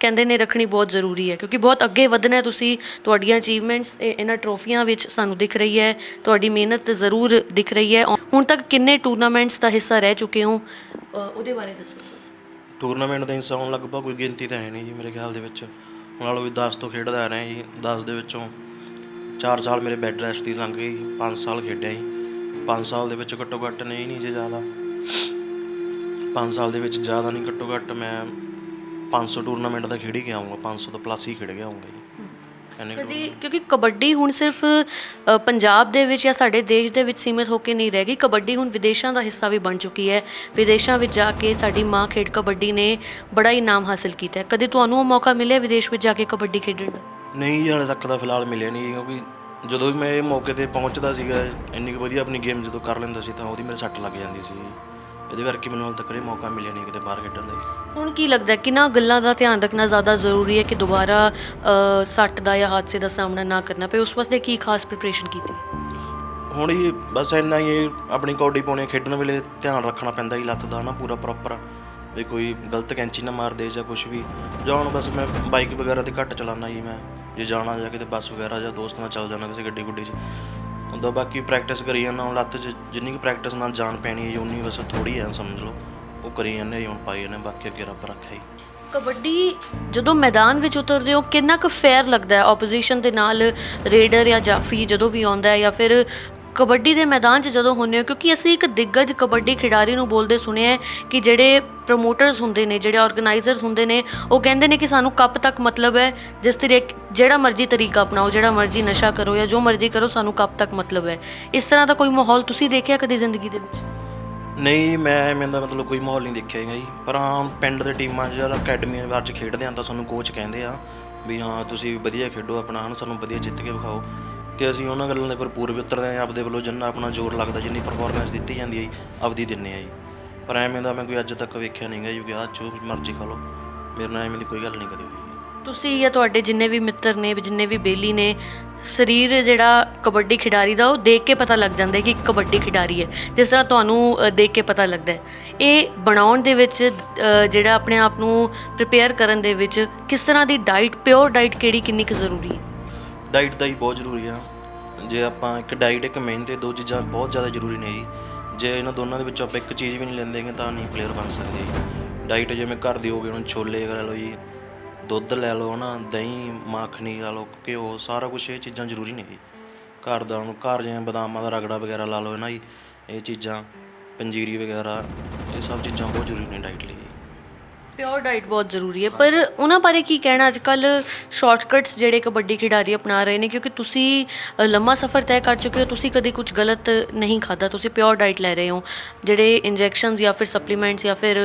ਕਹਿੰਦੇ ਨੇ ਰੱਖਣੀ ਬਹੁਤ ਜ਼ਰੂਰੀ ਹੈ ਕਿਉਂਕਿ ਬਹੁਤ ਅੱਗੇ ਵਧਣਾ ਹੈ ਤੁਸੀਂ, ਤੁਹਾਡੀਆਂ ਅਚੀਵਮੈਂਟਸ ਇਹਨਾਂ ਟਰੋਫੀਆਂ ਵਿੱਚ ਸਾਨੂੰ ਦਿਖ ਰਹੀ ਹੈ, ਤੁਹਾਡੀ ਮਿਹਨਤ ਜ਼ਰੂਰ ਦਿਖ ਰਹੀ ਹੈ। ਹੁਣ ਤੱਕ ਕਿੰਨੇ ਟੂਰਨਾਮੈਂਟਸ ਦਾ ਹਿੱਸਾ ਰਹਿ ਚੁੱਕੇ ਹੋ? ਉਹਦੇ ਬਾਰੇ ਦੱਸੋ। ਟੂਰਨਾਮੈਂਟ ਦਾ ਹਿੱਸਾ ਹੋਣ ਲਗਭਗ ਕੋਈ ਗਿਣਤੀ ਤਾਂ ਹੈ ਨਹੀਂ ਜੀ ਮੇਰੇ ਖਿਆਲ ਦੇ ਵਿੱਚ। ਹੁਣ ਨਾਲੋਂ ਵੀ 10 ਤੋਂ ਖੇਡਦਾ ਆ ਰਿਹਾ ਜੀ 10 ਦੇ ਵਿੱਚੋਂ 4 ਸਾਲ ਮੇਰੇ ਬੈੱਡ ਰੈਸਟ ਦੀ ਲੰਘ ਗਏ 5 ਸਾਲ ਖੇਡਿਆ ਜੀ। 5 ਸਾਲ ਦੇ ਵਿੱਚ ਘੱਟੋ ਘੱਟ ਨਹੀਂ ਨਹੀਂ ਜੇ ਜ਼ਿਆਦਾ। 5 ਸਾਲ ਦੇ ਵਿੱਚ ਜ਼ਿਆਦਾ ਨਹੀਂ ਘੱਟੋ ਘੱਟ ਮੈਂ 500 ਟੂਰਨਾਮੈਂਟ ਦਾ ਖੇਡ ਹੀ ਗਿਆ ਹੂੰਗਾ 500 ਤੋਂ ਪਲੱਸ ਹੀ ਖੇਡ ਗਿਆ ਹੂੰਗਾ ਜੀ। ਇੰਨੇ ਕੁ ਕਦੀ ਕਿਉਂਕਿ ਕਬੱਡੀ ਹੁਣ ਸਿਰਫ ਪੰਜਾਬ ਦੇ ਵਿੱਚ ਜਾਂ ਸਾਡੇ ਦੇਸ਼ ਦੇ ਵਿੱਚ ਸੀਮਿਤ ਹੋ ਕੇ ਨਹੀਂ ਰਹਿ ਗਈ। ਕਬੱਡੀ ਹੁਣ ਵਿਦੇਸ਼ਾਂ ਦਾ ਹਿੱਸਾ ਵੀ ਬਣ ਚੁੱਕੀ ਹੈ। ਵਿਦੇਸ਼ਾਂ ਵਿੱਚ ਜਾ ਕੇ ਸਾਡੀ ਮਾਂ ਖੇਡ ਕਬੱਡੀ ਨੇ ਬੜਾ ਹੀ ਨਾਮ ਹਾਸਲ ਕੀਤਾ ਹੈ। ਕਦੇ ਤੁਹਾਨੂੰ ਉਹ ਮੌਕਾ ਮਿਲਿਆ ਵਿਦੇਸ਼ ਵਿੱਚ ਜਾ ਕੇ ਕਬੱਡੀ ਖੇਡਣ ਦਾ? ਨਹੀਂ ਜੀ, ਹਾਲੇ ਤੱਕ ਤਾਂ ਫਿਲਹਾਲ ਮਿਲਿਆ ਨਹੀਂ ਜੀ, ਕਿਉਂਕਿ ਜਦੋਂ ਵੀ ਮੈਂ ਇਹ ਮੌਕੇ ਤੇ ਪਹੁੰਚਦਾ ਸੀਗਾ ਇੰਨੀ ਕੁ ਵਧੀਆ ਆਪਣੀ ਗੇਮ ਜਦੋਂ ਕਰ ਲੈਂਦਾ ਸੀ ਤਾਂ ਉਹਦੀ ਮੇਰੇ ਸੱਟ ਲੱਗ ਜਾਂਦੀ ਸੀ ਇਹਦੇ ਕਰਕੇ ਮੈਨੂੰ ਹਾਲੇ ਤੱਕ ਇਹ ਮੌਕਾ ਮਿਲਿਆ ਨਹੀਂ ਕਿਤੇ ਬਾਹਰ ਖੇਡਣ ਦਾ ਜੀ। ਹੁਣ ਕੀ ਲੱਗਦਾ ਹੈ ਕਿੰਨਾ ਗੱਲਾਂ ਦਾ ਧਿਆਨ ਰੱਖਣਾ ਜ਼ਿਆਦਾ ਜ਼ਰੂਰੀ ਹੈ ਕਿ ਦੁਬਾਰਾ ਅ, ਸੱਟ ਦਾ ਜਾਂ ਹਾਦਸੇ ਦਾ ਸਾਹਮਣਾ ਨਾ ਕਰਨਾ ਪਏ? ਉਸ ਵਾਸਤੇ ਕੀ ਖਾਸ ਪ੍ਰੀਪਰੇਸ਼ਨ ਕੀਤੀ? ਹੁਣ ਹੀ ਬਸ ਇੰਨਾ ਹੀ ਆਪਣੀ ਕੌਡੀ ਪਾਉਣੀ ਖੇਡਣ ਵੇਲੇ ਧਿਆਨ ਰੱਖਣਾ ਪੈਂਦਾ ਹੀ ਲੱਤ ਦਾ ਨਾ ਪੂਰਾ ਪ੍ਰੋਪਰ ਵੀ ਕੋਈ ਗਲਤ ਕੈਂਚੀ ਨਾ ਮਾਰ ਦੇ ਜਾਂ ਕੁਝ ਵੀ। ਜਾਂ ਹੁਣ ਬਸ ਮੈਂ ਬਾਈਕ ਵਗੈਰਾ ਤੇ ਘੱਟ ਚਲਾਉਣਾ ਜੀ ਮੈਂ। ਜੇ ਜਾਣਾ ਜਾਂ ਕਿਤੇ ਬੱਸ ਵਗੈਰਾ ਜਾਂ ਦੋਸਤ ਨਾਲ ਚੱਲ ਜਾਣਾ ਕਿਸੇ ਗੱਡੀ ਗੁੱਡੀ 'ਚ ਉਦੋਂ ਬਾਕੀ ਪ੍ਰੈਕਟਿਸ ਕਰੀ ਜਾਂਦਾ, ਹੁਣ ਲੱਤ 'ਚ ਜਿੰਨੀ ਕੁ ਪ੍ਰੈਕਟਿਸ ਨਾਲ ਜਾਨ ਪੈਣੀ ਹੈ ਉਨੀ ਬਸ ਥੋੜੀ ਹੈ ਸਮਝ ਲਓ, ਉਹ ਕਰੀ ਜਾਂਦੇ ਹੁਣ ਪਾਈ ਜਾਂਦੇ ਬਾਕੀ ਅੱਗੇ ਰੱਬ ਰੱਖੇ ਜੀ ਕਬੱਡੀ ਜਦੋਂ ਮੈਦਾਨ ਵਿੱਚ ਉਤਰਦੇ ਹੋ, ਕਿੰਨਾ ਕੁ ਫੇਅਰ ਲੱਗਦਾ ਹੈ? ਆਪੋਜੀਸ਼ਨ ਦੇ ਨਾਲ ਰੇਡਰ ਜਾਂ ਜਾਫੀ ਜਦੋਂ ਵੀ ਆਉਂਦਾ ਹੈ ਜਾਂ ਫਿਰ ਕਬੱਡੀ ਦੇ ਮੈਦਾਨ 'ਚ ਜਦੋਂ ਹੁੰਦੇ ਹੋ, ਕਿਉਂਕਿ ਅਸੀਂ ਇੱਕ ਦਿੱਗਜ ਕਬੱਡੀ ਖਿਡਾਰੀ ਨੂੰ ਬੋਲਦੇ ਸੁਣਿਆ ਕਿ ਜਿਹੜੇ ਪ੍ਰੋਮੋਟਰਸ ਹੁੰਦੇ ਨੇ, ਜਿਹੜੇ ਆਰਗੇਨਾਈਜ਼ਰਸ ਹੁੰਦੇ ਨੇ, ਉਹ ਕਹਿੰਦੇ ਨੇ ਕਿ ਸਾਨੂੰ ਕੱਪ ਤੱਕ ਮਤਲਬ ਹੈ, ਜਿਸ ਤਰੀਕੇ ਜਿਹੜਾ ਮਰਜ਼ੀ ਤਰੀਕਾ ਅਪਣਾਓ, ਜਿਹੜਾ ਮਰਜ਼ੀ ਨਸ਼ਾ ਕਰੋ ਜਾਂ ਜੋ ਮਰਜ਼ੀ ਕਰੋ, ਸਾਨੂੰ ਕੱਪ ਤੱਕ ਮਤਲਬ ਹੈ। ਇਸ ਤਰ੍ਹਾਂ ਦਾ ਕੋਈ ਮਾਹੌਲ ਤੁਸੀਂ ਦੇਖਿਆ ਕਦੀ ਜ਼ਿੰਦਗੀ ਦੇ ਵਿੱਚ? ਨਹੀਂ, ਮੈਂ ਐਵੇਂ ਦਾ ਮਤਲਬ ਕੋਈ ਮਾਹੌਲ ਨਹੀਂ ਦੇਖਿਆ ਹੈਗਾ ਜੀ। ਪਰ ਹਾਂ ਪਿੰਡ ਦੇ ਟੀਮਾਂ 'ਚ ਜਾਂ ਅਕੈਡਮੀਆਂ ਵਿੱਚ ਖੇਡਦੇ ਆ ਤਾਂ ਸਾਨੂੰ ਕੋਚ ਕਹਿੰਦੇ ਆ ਵੀ ਹਾਂ, ਤੁਸੀਂ ਵਧੀਆ ਖੇਡੋ, ਆਪਣਾ ਹਨ, ਸਾਨੂੰ ਵਧੀਆ ਜਿੱਤ ਕੇ ਵਿਖਾਓ। ਤੇ ਅਸੀਂ ਉਹਨਾਂ ਗੱਲਾਂ ਦੇ ਭਰਪੂਰ ਵੀ ਉਤਰਦੇ ਆ ਆਪਦੇ ਵੱਲੋਂ ਜਿੰਨਾ ਆਪਣਾ ਜ਼ੋਰ ਲੱਗਦਾ ਜਿੰਨੀ ਪਰਫਾਰਮੈਂਸ ਦਿੱਤੀ ਜਾਂਦੀ ਹੈ ਜੀ ਆਪਦੀ ਦਿੰਨੇ ਆ ਜੀ। ਪਰ ਐਵੇਂ ਦਾ ਮੈਂ ਕੋਈ ਅੱਜ ਤੱਕ ਵੇਖਿਆ ਨਹੀਂਗਾ ਜੀ ਕਿ ਆਹ ਜੋ ਮਰਜ਼ੀ ਖਾ ਲਓ। ਮੇਰੇ ਨਾਲ ਐਵੇਂ ਦੀ ਕੋਈ ਗੱਲ ਨਹੀਂ ਕਦੇ ਹੋਈ ਤੁਸੀਂ ਜਾਂ ਤੁਹਾਡੇ ਜਿੰਨੇ ਵੀ ਮਿੱਤਰ ਨੇ ਜਿੰਨੇ ਵੀ ਬੇਲੀ ਨੇ ਸਰੀਰ ਜਿਹੜਾ ਕਬੱਡੀ ਖਿਡਾਰੀ ਦਾ ਉਹ ਦੇਖ ਕੇ ਪਤਾ ਲੱਗ ਜਾਂਦਾ ਹੈ ਕਿ ਕਬੱਡੀ ਖਿਡਾਰੀ ਹੈ। ਜਿਸ ਤਰ੍ਹਾਂ ਤੁਹਾਨੂੰ ਅ, ਦੇਖ ਕੇ ਪਤਾ ਲੱਗਦਾ ਹੈ। ਇਹ ਬਣਾਉਣ ਦੇ ਵਿੱਚ ਅ, ਜਿਹੜਾ ਆਪਣੇ ਆਪ ਨੂੰ ਪ੍ਰਿਪੇਅਰ ਕਰਨ ਦੇ ਵਿੱਚ ਕਿਸ ਤਰ੍ਹਾਂ ਦੀ ਡਾਈਟ ਪਿਓਰ ਡਾਈਟ ਕਿਹੜੀ ਕਿੰਨੀ ਕੁ ਜ਼ਰੂਰੀ ਹੈ? ਡਾਈਟ ਦਾ ਹੀ ਬਹੁਤ ਜ਼ਰੂਰੀ ਆ। ਜੇ ਆਪਾਂ ਇੱਕ ਡਾਈਟ ਇੱਕ ਮਿਹਨਤ ਇਹ ਦੋ ਚੀਜ਼ਾਂ ਬਹੁਤ ਜ਼ਿਆਦਾ ਜ਼ਰੂਰੀ ਨੇ ਜੀ। ਜੇ ਇਹਨਾਂ ਦੋਨਾਂ ਦੇ ਵਿੱਚੋਂ ਆਪਾਂ ਇੱਕ ਚੀਜ਼ ਵੀ ਨਹੀਂ ਲੈਂਦੇਗੇ ਤਾਂ ਨਹੀਂ ਪਲੇਅਰ ਬਣ ਸਕਦੇ ਜੀ। ਡਾਈਟ ਜਿਵੇਂ ਘਰ ਦੀ ਹੋ ਗਈ, ਹੁਣ ਛੋਲੇ ਲੈ ਲਓ ਜੀ, ਦੁੱਧ ਲੈ ਲਓ ਨਾ ਦਹੀਂ, ਮੱਖਣੀ ਲੈ ਲਓ, ਘਿਓ, ਸਾਰਾ ਕੁਝ ਇਹ ਚੀਜ਼ਾਂ ਜ਼ਰੂਰੀ ਨੇ ਜੀ। ਘਰ ਦਾ ਹੁਣ ਘਰ ਜਿਵੇਂ ਬਦਾਮਾਂ ਦਾ ਰਗੜਾ ਵਗੈਰਾ ਲਾ ਲਓ ਨਾ ਜੀ, ਇਹ ਚੀਜ਼ਾਂ, ਪੰਜੀਰੀ ਵਗੈਰਾ, ਇਹ ਸਭ ਚੀਜ਼ਾਂ ਬਹੁਤ ਜ਼ਰੂਰੀ ਨੇ ਡਾਈਟ ਲਈ ਪਿਓਰ ਡਾਈਟ ਬਹੁਤ ਜ਼ਰੂਰੀ ਹੈ। ਪਰ ਉਹਨਾਂ ਬਾਰੇ ਕੀ ਕਹਿਣਾ? ਅੱਜ ਕੱਲ ਸ਼ਾਰਟਕਟਸ ਜਿਹੜੇ ਕਬੱਡੀ ਖਿਡਾਰੀ ਅਪਣਾ ਰਹੇ ਨੇ ਕਿਉਂਕਿ ਤੁਸੀਂ ਅ, ਲੰਮਾ ਸਫ਼ਰ ਤੈਅ ਕਰ ਚੁੱਕੇ ਹੋ ਤੁਸੀਂ ਕਦੇ ਕੁਝ ਗਲਤ ਨਹੀਂ ਖਾਦਾ ਤੁਸੀਂ ਪਿਓਰ ਡਾਈਟ ਲੈ ਰਹੇ ਹੋ। ਜਿਹੜੇ ਇੰਜੈਕਸ਼ਨਸ ਜਾਂ ਫਿਰ ਸਪਲੀਮੈਂਟਸ ਜਾਂ ਫਿਰ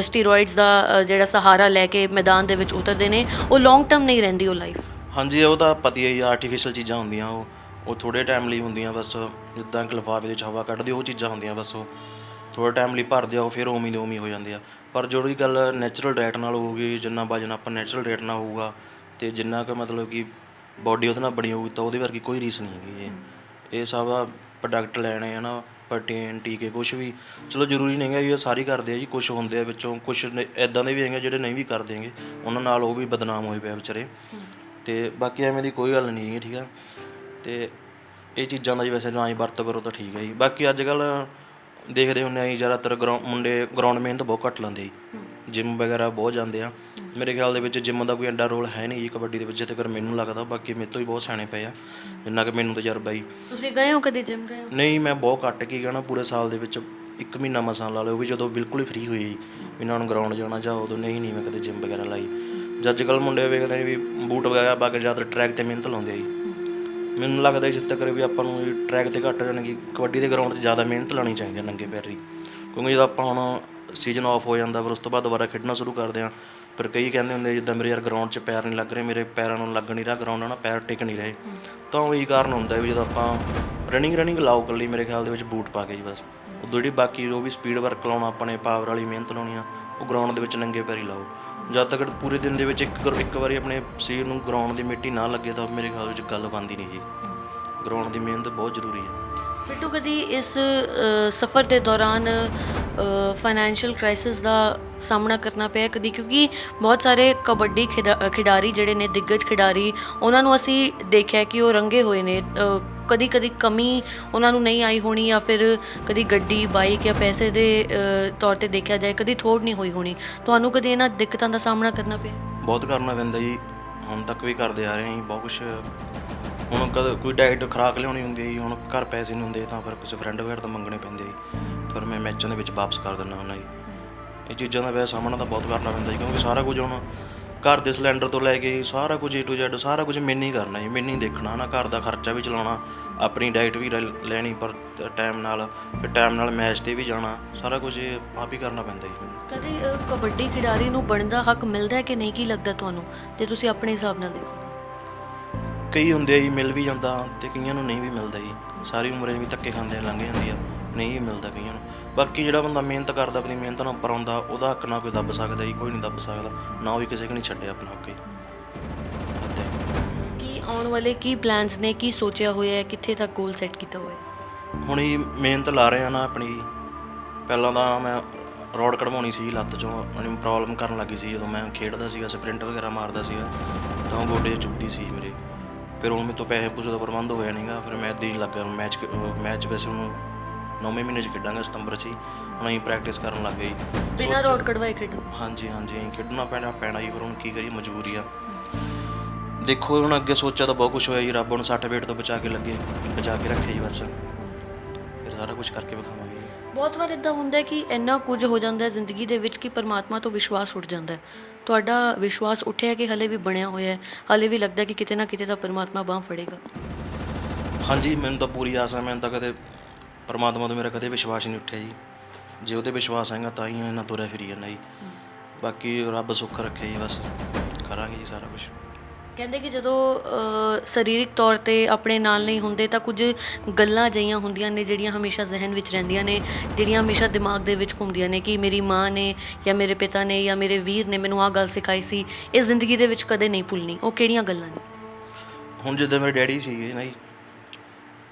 ਸਟੀਰੋਇਡਸ ਦਾ ਜਿਹੜਾ ਸਹਾਰਾ ਲੈ ਕੇ ਮੈਦਾਨ ਦੇ ਵਿੱਚ ਉਤਰਦੇ ਨੇ ਉਹ ਲੌਂਗ ਟਰਮ ਨਹੀਂ ਰਹਿੰਦੀ ਉਹ ਲਾਈਫ ਹਾਂਜੀ ਉਹ ਤਾਂ ਪਤੀ ਹੈ ਜੀ ਆਰਟੀਫੀਸ਼ੀਅਲ ਚੀਜ਼ਾਂ ਹੁੰਦੀਆਂ ਉਹ ਉਹ ਥੋੜੇ ਟਾਈਮ ਲਈ ਹੁੰਦੀਆਂ ਬਸ ਜਿੱਦਾਂ ਕਿ ਲਿਫਾਫੇ ਵਿੱਚ ਹਵਾ ਕੱਢਦੇ ਉਹ ਚੀਜ਼ਾਂ ਹੁੰਦੀਆਂ ਬਸ ਉਹ। ਥੋੜਾ ਟਾਈਮ ਲਈ ਭਰਦੇ ਆ ਉਹ ਫਿਰ ਉਵੇਂ ਦੇ ਉਵੇਂ ਹੋ ਜਾਂਦੇ ਆ। ਪਰ ਜਿਹੜੀ ਗੱਲ ਨੈਚੁਰਲ ਡਾਈਟ ਨਾਲ ਹੋਊਗੀ ਜਿੰਨਾ ਵਜਨ ਆਪਾਂ ਨੈਚੁਰਲ ਡਾਈਟ ਨਾਲ ਹੋਊਗਾ ਤੇ ਜਿੰਨਾ ਕੁ ਮਤਲਬ ਕਿ ਬਾਡੀ ਉਹਦੇ ਨਾਲ ਬਣੀ ਹੋਊਗੀ ਤਾਂ ਉਹਦੇ ਵਰਗੀ ਕੋਈ ਰੀਸ ਨਹੀਂ ਹੈਗੀ ਇਹ ਇਹ ਸਭ ਆ ਪ੍ਰੋਡਕਟ ਲੈਣੇ ਆ ਨਾ ਪ੍ਰੋਟੀਨ ਟੀਕੇ ਕੁਝ ਵੀ। ਚਲੋ ਜ਼ਰੂਰੀ ਨਹੀਂ ਹੈ ਵੀ ਇਹ ਸਾਰੀ ਕਰਦੇ ਆ ਜੀ ਕੁਝ ਹੁੰਦੇ ਆ ਵਿੱਚੋਂ ਕੁਝ ਇਦਾਂ ਦੇ ਵੀ ਹੈਗੇ ਜਿਹੜੇ ਨਹੀਂ ਵੀ ਕਰਦੇ ਹੈਗੇ। ਉਹਨਾਂ ਨਾਲ ਉਹ ਵੀ ਬਦਨਾਮ ਹੋਏ ਪਏ ਵਿਚਾਰੇ। ਤੇ ਬਾਕੀ ਐਵੇਂ ਦੀ ਕੋਈ ਗੱਲ ਨਹੀਂ ਹੈ ਠੀਕ ਆ। ਤੇ ਇਹ ਚੀਜ਼ਾਂ ਦਾ ਜੀ ਵੈਸੇ ਨਾ ਹੀ ਵਰਤੋਂ ਕਰੋ ਤਾਂ ਠੀਕ ਹੈ ਜੀ। ਬਾਕੀ ਅੱਜ ਕੱਲ ਦੇਖਦੇ ਹੁੰਦੇ ਆ ਜੀ ਜ਼ਿਆਦਾਤਰ ਗਰਾਊਂ- ਮੁੰਡੇ ਗਰਾਊਂਡ ਮਿਹਨਤ ਬਹੁਤ ਘੱਟ ਲਾਉਂਦੇ ਜੀ। ਜਿਮ ਵਗੈਰਾ ਬਹੁਤ ਜਾਂਦੇ ਆ। ਮੇਰੇ ਖਿਆਲ ਦੇ ਵਿੱਚ ਜਿਮ ਦਾ ਕੋਈ ਐਡਾ ਰੋਲ ਹੈ ਨਹੀਂ ਜੀ ਕਬੱਡੀ ਦੇ ਵਿੱਚ ਜਿੱਥੇ ਕਰ ਮੈਨੂੰ ਲੱਗਦਾ ਬਾਕੀ ਮੇਰੇ ਤੋਂ ਵੀ ਬਹੁਤ ਸਿਆਣੇ ਪਏ ਆ। ਜਿੰਨਾ ਕਿ ਮੈਨੂੰ ਤਜਰਬਾ ਜੀ। ਤੁਸੀਂ ਗਏ ਹੋ ਕਦੇ ਜਿਮ ਗਏ ਹੋ? ਨਹੀਂ ਮੈਂ ਬਹੁਤ ਘੱਟ ਕੀ ਕਹਿਣਾ ਪੂਰੇ ਸਾਲ ਦੇ ਵਿੱਚ ਇੱਕ ਮਹੀਨਾ ਮਸਾਂ ਲਾ ਲਿਆ ਉਹ ਵੀ ਜਦੋਂ ਬਿਲਕੁਲ ਹੀ ਫ੍ਰੀ ਹੋਈ ਜੀ। ਇਹਨਾਂ ਨੂੰ ਗਰਾਊਂਡ ਜਾਣਾ ਜਾਂ ਉਦੋਂ ਨਹੀਂ ਨਹੀਂ ਮੈਂ ਕਦੇ ਜਿਮ ਵਗੈਰਾ ਲਾਈ। ਜਦ ਅੱਜ ਕੱਲ੍ਹ ਮੁੰਡੇ ਵੇਖਦੇ ਆ ਵੀ ਬੂਟ ਵਗੈਰਾ ਪਾ ਕੇ ਜ਼ਿਆਦਾ ਟਰੈਕ ਤੇ ਮਿਹਨਤ ਲਾਉਂਦੇ ਆ ਜੀ। ਮੈਨੂੰ ਲੱਗਦਾ ਜਿੱਥੇ ਤੱਕ ਵੀ ਆਪਾਂ ਨੂੰ ਟਰੈਕ ਤੇ ਘੱਟ ਜਾਣਗੇ ਕਬੱਡੀ ਦੇ ਗਰਾਊਂਡ 'ਚ ਜ਼ਿਆਦਾ ਮਿਹਨਤ ਲਾਉਣੀ ਚਾਹੀਦੀ ਹੈ ਨੰਗੇ ਪੈਰੀ ਕਿਉਂਕਿ ਜਦੋਂ ਆਪਾਂ ਹੁਣ ਸੀਜ਼ਨ ਆਫ ਹੋ ਜਾਂਦਾ, ਫਿਰ ਉਸ ਤੋਂ ਬਾਅਦ ਦੁਬਾਰਾ ਖੇਡਣਾ ਸ਼ੁਰੂ ਕਰਦੇ ਆ ਫਿਰ ਕਈ ਕਹਿੰਦੇ ਹੁੰਦੇ ਜਿੱਦਾਂ ਮੇਰੇ ਯਾਰ ਗਰਾਊਂਡ 'ਚ ਪੈਰ ਨਹੀਂ ਲੱਗ ਰਹੇ, ਮੇਰੇ ਪੈਰਾਂ ਨੂੰ ਲੱਗ ਨਹੀਂ ਰਿਹਾ ਗਰਾਊਂਡ ਨਾਲ ਪੈਰ ਟਿਕ ਨਹੀਂ ਰਹੇ। ਤਾਂ ਉਹੀ ਕਾਰਨ ਹੁੰਦਾ ਵੀ ਜਦੋਂ ਆਪਾਂ ਰਨਿੰਗ ਰਨਿੰਗ ਲਾਓ ਕੱਲੀ ਮੇਰੇ ਖਿਆਲ ਦੇ ਵਿੱਚ ਬੂਟ ਪਾ ਕੇ ਜੀ ਬਸ। ਉਦੋਂ ਜਿਹੜੀ ਬਾਕੀ ਉਹ ਵੀ ਸਪੀਡ ਵਰਕ ਲਾਉਣਾ ਆਪਣੇ ਪਾਵਰ ਵਾਲੀ ਮਿਹਨਤ ਲਾਉਣੀ ਆ, ਉਹ ਗਰਾਊਂਡ ਦੇ ਵਿੱਚ ਨੰਗੇ ਪੈਰੀ ਲਾਓ। ਜਦ ਤੱਕ ਪੂਰੇ ਦਿਨ ਦੇ ਵਿੱਚ ਇੱਕ ਇੱਕ ਵਾਰੀ ਆਪਣੇ ਸਰੀਰ ਨੂੰ ਗਰਾਊਂਡ ਦੀ ਮਿੱਟੀ ਨਾ ਲੱਗੇ ਤਾਂ ਮੇਰੇ ਖਿਆਲ ਵਿੱਚ ਗੱਲ ਬਣਦੀ ਨਹੀਂ ਜੀ। ਗਰਾਊਂਡ ਦੀ ਮਿਹਨਤ ਬਹੁਤ ਜ਼ਰੂਰੀ ਹੈ। ਬਿੱਟੂ, ਕਦੀ ਇਸ ਸਫ਼ਰ ਦੇ ਦੌਰਾਨ ਫਾਈਨੈਂਸ਼ੀਅਲ ਕ੍ਰਾਈਸਿਸ ਦਾ ਸਾਹਮਣਾ ਕਰਨਾ ਪਿਆ ਕਦੀ? ਕਿਉਂਕਿ ਬਹੁਤ ਸਾਰੇ ਕਬੱਡੀ ਖਿਡਾ- ਖਿਡਾਰੀ ਜਿਹੜੇ ਨੇ, ਦਿੱਗਜ ਖਿਡਾਰੀ, ਉਹਨਾਂ ਨੂੰ ਅਸੀਂ ਦੇਖਿਆ ਕਿ ਉਹ ਰੰਗੇ ਹੋਏ ਨੇ ਕਦੀ ਕਦੀ ਕਮੀ ਉਹਨਾਂ ਨੂੰ ਨਹੀਂ ਆਈ ਹੋਣੀ ਜਾਂ ਫਿਰ ਕਦੀ ਗੱਡੀ ਬਾਈਕ ਜਾਂ ਪੈਸੇ ਦੇ ਤੌਰ ਤੇ ਦੇਖਿਆ ਜਾਏ, ਕਦੀ ਥੋੜ ਨਹੀਂ ਹੋਈ ਹੋਣੀ। ਤੁਹਾਨੂੰ ਕਦੀ ਇਹਨਾਂ ਦਿੱਕਤਾਂ ਦਾ ਸਾਹਮਣਾ ਕਰਨਾ ਪਿਆ? ਬਹੁਤ ਕਰਨਾ ਪੈਂਦਾ ਜੀ। ਹੁਣ ਤੱਕ ਵੀ ਕਰਦੇ ਆ ਰਹੇ ਹਾਂ ਜੀ, ਬਹੁਤ ਕੁਝ ਹੁਣ ਕਦ ਕੋਈ ਡਾਈਟ ਖਰਾਕ ਲਿਆਉਣੀ ਹੁੰਦੀ ਹੈ ਜੀ, ਹੁਣ ਘਰ ਪੈਸੇ ਨਹੀਂ ਹੁੰਦੇ ਤਾਂ ਫਿਰ ਕਿਸੇ ਫਰੈਂਡ ਵਗੈਰਾ ਤੋਂ ਮੰਗਣੇ ਪੈਂਦੇ ਜੀ। ਫਿਰ ਮੈਂ ਮੈਚਾਂ ਦੇ ਵਿੱਚ ਵਾਪਸ ਕਰ ਦਿੰਦਾ ਹੁੰਦਾ ਜੀ। ਇਹ ਚੀਜ਼ਾਂ ਦਾ ਵੈਸੇ ਸਾਹਮਣਾ ਤਾਂ ਬਹੁਤ ਕਰਨਾ ਪੈਂਦਾ ਜੀ, ਕਿਉਂਕਿ ਸਾਰਾ ਕੁਝ ਹੁਣ ਘਰ ਦੇ ਸਿਲੰਡਰ ਤੋਂ ਲੈ ਕੇ ਸਾਰਾ ਕੁਝ A to Z ਸਾਰਾ ਕੁਝ ਮੈਨੂੰ ਹੀ ਕਰਨਾ ਜੀ ਮੈਨੂੰ ਹੀ ਦੇਖਣਾ ਨਾ ਘਰ ਦਾ ਖਰਚਾ ਵੀ ਚਲਾਉਣਾ ਆਪਣੀ ਡਾਈਟ ਵੀ ਲੈਣੀ ਪਰ ਟਾਈਮ ਨਾਲ ਫਿਰ ਟਾਈਮ ਨਾਲ ਮੈਚ ਤੇ ਵੀ ਜਾਣਾ ਸਾਰਾ ਕੁਝ ਇਹ ਆਪ ਹੀ ਕਰਨਾ ਪੈਂਦਾ ਜੀ ਮੈਨੂੰ। ਕਦੇ ਅ, ਕਬੱਡੀ ਖਿਡਾਰੀ ਨੂੰ ਬਣਨ ਦਾ ਹੱਕ ਮਿਲਦਾ ਹੈ ਕਿ ਨਹੀਂ? ਕੀ ਲੱਗਦਾ ਤੁਹਾਨੂੰ? ਜੇ ਤੁਸੀਂ ਆਪਣੇ ਹਿਸਾਬ ਨਾਲ ਦੇਖੋ। ਕਈ ਹੁੰਦੇ ਆ ਜੀ ਮਿਲ ਵੀ ਜਾਂਦਾ ਤੇ ਕਈਆਂ ਨੂੰ ਨਹੀਂ ਵੀ ਮਿਲਦਾ ਜੀ। ਸਾਰੀ ਉਮਰ ਵੀ ਧੱਕੇ ਖਾਂਦੇ ਲੰਘ ਜਾਂਦੀ ਆ ਨਹੀਂ ਵੀ ਮਿਲਦਾ ਕਈਆਂ ਨੂੰ। ਬਾਕੀ ਜਿਹੜਾ ਬੰਦਾ ਮਿਹਨਤ ਕਰਦਾ ਆਪਣੀ ਮਿਹਨਤ ਨਾਲ ਉੱਪਰ ਆਉਂਦਾ ਉਹਦਾ ਹੱਕ ਨਾ ਕੋਈ ਦੱਬ ਸਕਦਾ ਜੀ ਕੋਈ ਨਹੀਂ ਦੱਬ ਸਕਦਾ ਨਾ ਉਹ ਵੀ ਕਿਸੇ ਕਿ ਨਹੀਂ ਛੱਡਿਆ ਆਪਣਾ ਹੱਕ ਜੀ ਕੀ ਆਉਣ ਵਾਲੇ ਕੀ ਪਲਾਨਸ ਨੇ ਕੀ ਸੋਚਿਆ ਹੋਇਆ ਹੈ ਕਿੱਥੇ ਤੱਕ ਗੋਲ ਸੈੱਟ ਕੀਤਾ ਹੋਇਆ ਹੈ? ਹੁਣ ਹੀ ਮਿਹਨਤ ਲਾ ਰਹੇ ਆ ਨਾ ਆਪਣੀ ਪਹਿਲਾਂ ਤਾਂ ਮੈਂ ਰੋਡ ਕਢਵਾਉਣੀ ਸੀ ਲੱਤ ਚੋਂ ਮੈਨੂੰ ਪ੍ਰੋਬਲਮ ਕਰਨ ਲੱਗੀ ਸੀ ਜਦੋਂ ਮੈਂ ਖੇਡਦਾ ਸੀਗਾ ਸਪ੍ਰਿੰਟ ਵਗੈਰਾ ਮਾਰਦਾ ਸੀਗਾ ਤਾਂ ਉਹ ਗੋਡੇ 'ਚ ਸੀ ਮੇਰੇ। ਫਿਰ ਉਹ ਮੇਰੇ ਤੋਂ ਪੈਸੇ ਪੂਸੇ ਦਾ ਪ੍ਰਬੰਧ ਹੋਇਆ ਨਹੀਂਗਾ ਫਿਰ ਮੈਂ ਇਦਾਂ ਹੀ ਲੱਗਾ ਮੈਚ ਮੈਚ ਵੈਸੇ ਉਹਨੂੰ 9ਵੇਂ ਮਹੀਨੇ 'ਚ ਖੇਡਾਂਗੇ ਸਤੰਬਰ 'ਚ ਹੀ। ਹੁਣ ਅਸੀਂ ਪ੍ਰੈਕਟਿਸ ਕਰਨ ਲੱਗ ਗਏ ਬਿਨਾਂ ਰੋਡ ਕਢਵਾਏ ਖੇਡੋ। ਹਾਂਜੀ ਹਾਂਜੀ ਖੇਡਣਾ ਪੈਣਾ ਪੈਣਾ ਜੀ ਫਿਰ ਹੁਣ ਕੀ ਕਰੀਏ ਮਜਬੂਰੀ ਆ। ਦੇਖੋ ਹੁਣ ਅੱਗੇ ਸੋਚਿਆ ਤਾਂ ਬਹੁਤ ਕੁਝ ਹੋਇਆ ਜੀ ਰੱਬ ਹੁਣ 60 ਵੇਟ ਤੋਂ ਬਚਾ ਕੇ ਲੱਗੇ ਬਚਾ ਕੇ ਰੱਖੇ ਜੀ ਬਸ। ਫਿਰ ਸਾਰਾ ਕੁਝ ਕਰਕੇ ਵਿਖਾਵਾਂਗੇ ਬਹੁਤ ਵਾਰ ਇਦਾਂ ਹੁੰਦਾ ਕਿ ਇੰਨਾ ਕੁਝ ਹੋ ਜਾਂਦਾ ਹੈ ਜ਼ਿੰਦਗੀ ਦੇ ਵਿੱਚ ਕਿ ਪਰਮਾਤਮਾ ਤੋਂ ਵਿਸ਼ਵਾਸ ਉੱਠ ਜਾਂਦਾ ਹੈ। ਤੁਹਾਡਾ ਵਿਸ਼ਵਾਸ ਉੱਠਿਆ ਕਿ ਹਲੇ ਵੀ ਬਣਿਆ ਹੋਇਆ ਹੈ ਹਲੇ ਵੀ ਲੱਗਦਾ ਹੈ ਕਿ ਕਿਤੇ ਨਾ ਕਿਤੇ ਤਾਂ ਪਰਮਾਤਮਾ ਬਾਹ ਫੜੇਗਾ। ਹਾਂਜੀ ਮੈਨੂੰ ਤਾਂ ਪੂਰੀ ਆਸ ਹੈ ਮੈਨੂੰ ਤਾਂ ਕਦੇ ਪਰਮਾਤਮਾ ਤੋਂ ਮੇਰਾ ਕਦੇ ਵਿਸ਼ਵਾਸ ਨਹੀਂ ਉੱਠਿਆ ਜੀ। ਜੇ ਉਹਤੇ ਵਿਸ਼ਵਾਸ ਹੈਗਾ ਤਾਂ ਹੀ ਇਹਨਾਂ ਤੁਰਿਆ ਫਿਰੀ ਜਾਂਦਾ ਜੀ। ਬਾਕੀ ਰੱਬ ਸੁੱਖ ਰੱਖੇ ਜੀ ਬਸ ਕਰਾਂਗੇ ਜੀ ਸਾਰਾ ਕੁਝ ਕਹਿੰਦੇ ਕਿ ਜਦੋਂ ਸਰੀਰਕ ਤੌਰ ਤੇ ਆਪਣੇ ਨਾਲ ਨਹੀਂ ਹੁੰਦੇ ਤਾਂ ਕੁਝ ਗੱਲਾਂ ਅਜਿਹੀਆਂ ਹੁੰਦੀਆਂ ਨੇ ਜਿਹੜੀਆਂ ਹਮੇਸ਼ਾ ਜ਼ਿਹਨ ਵਿੱਚ ਰਹਿੰਦੀਆਂ ਨੇ ਜਿਹੜੀਆਂ ਹਮੇਸ਼ਾ ਦਿਮਾਗ ਦੇ ਵਿੱਚ ਘੁੰਮਦੀਆਂ ਨੇ ਕਿ ਮੇਰੀ ਮਾਂ ਨੇ ਜਾਂ ਮੇਰੇ ਪਿਤਾ ਨੇ ਜਾਂ ਮੇਰੇ ਵੀਰ ਨੇ ਮੈਨੂੰ ਆਹ ਗੱਲ ਸਿਖਾਈ ਸੀ ਇਹ ਜ਼ਿੰਦਗੀ ਦੇ ਵਿੱਚ ਕਦੇ ਨਹੀਂ ਭੁੱਲਣੀ। ਉਹ ਕਿਹੜੀਆਂ ਗੱਲਾਂ ਨੇ? ਹੁਣ ਜਿੱਦਾਂ ਮੇਰੇ ਡੈਡੀ ਸੀਗੇ ਨਾ ਜੀ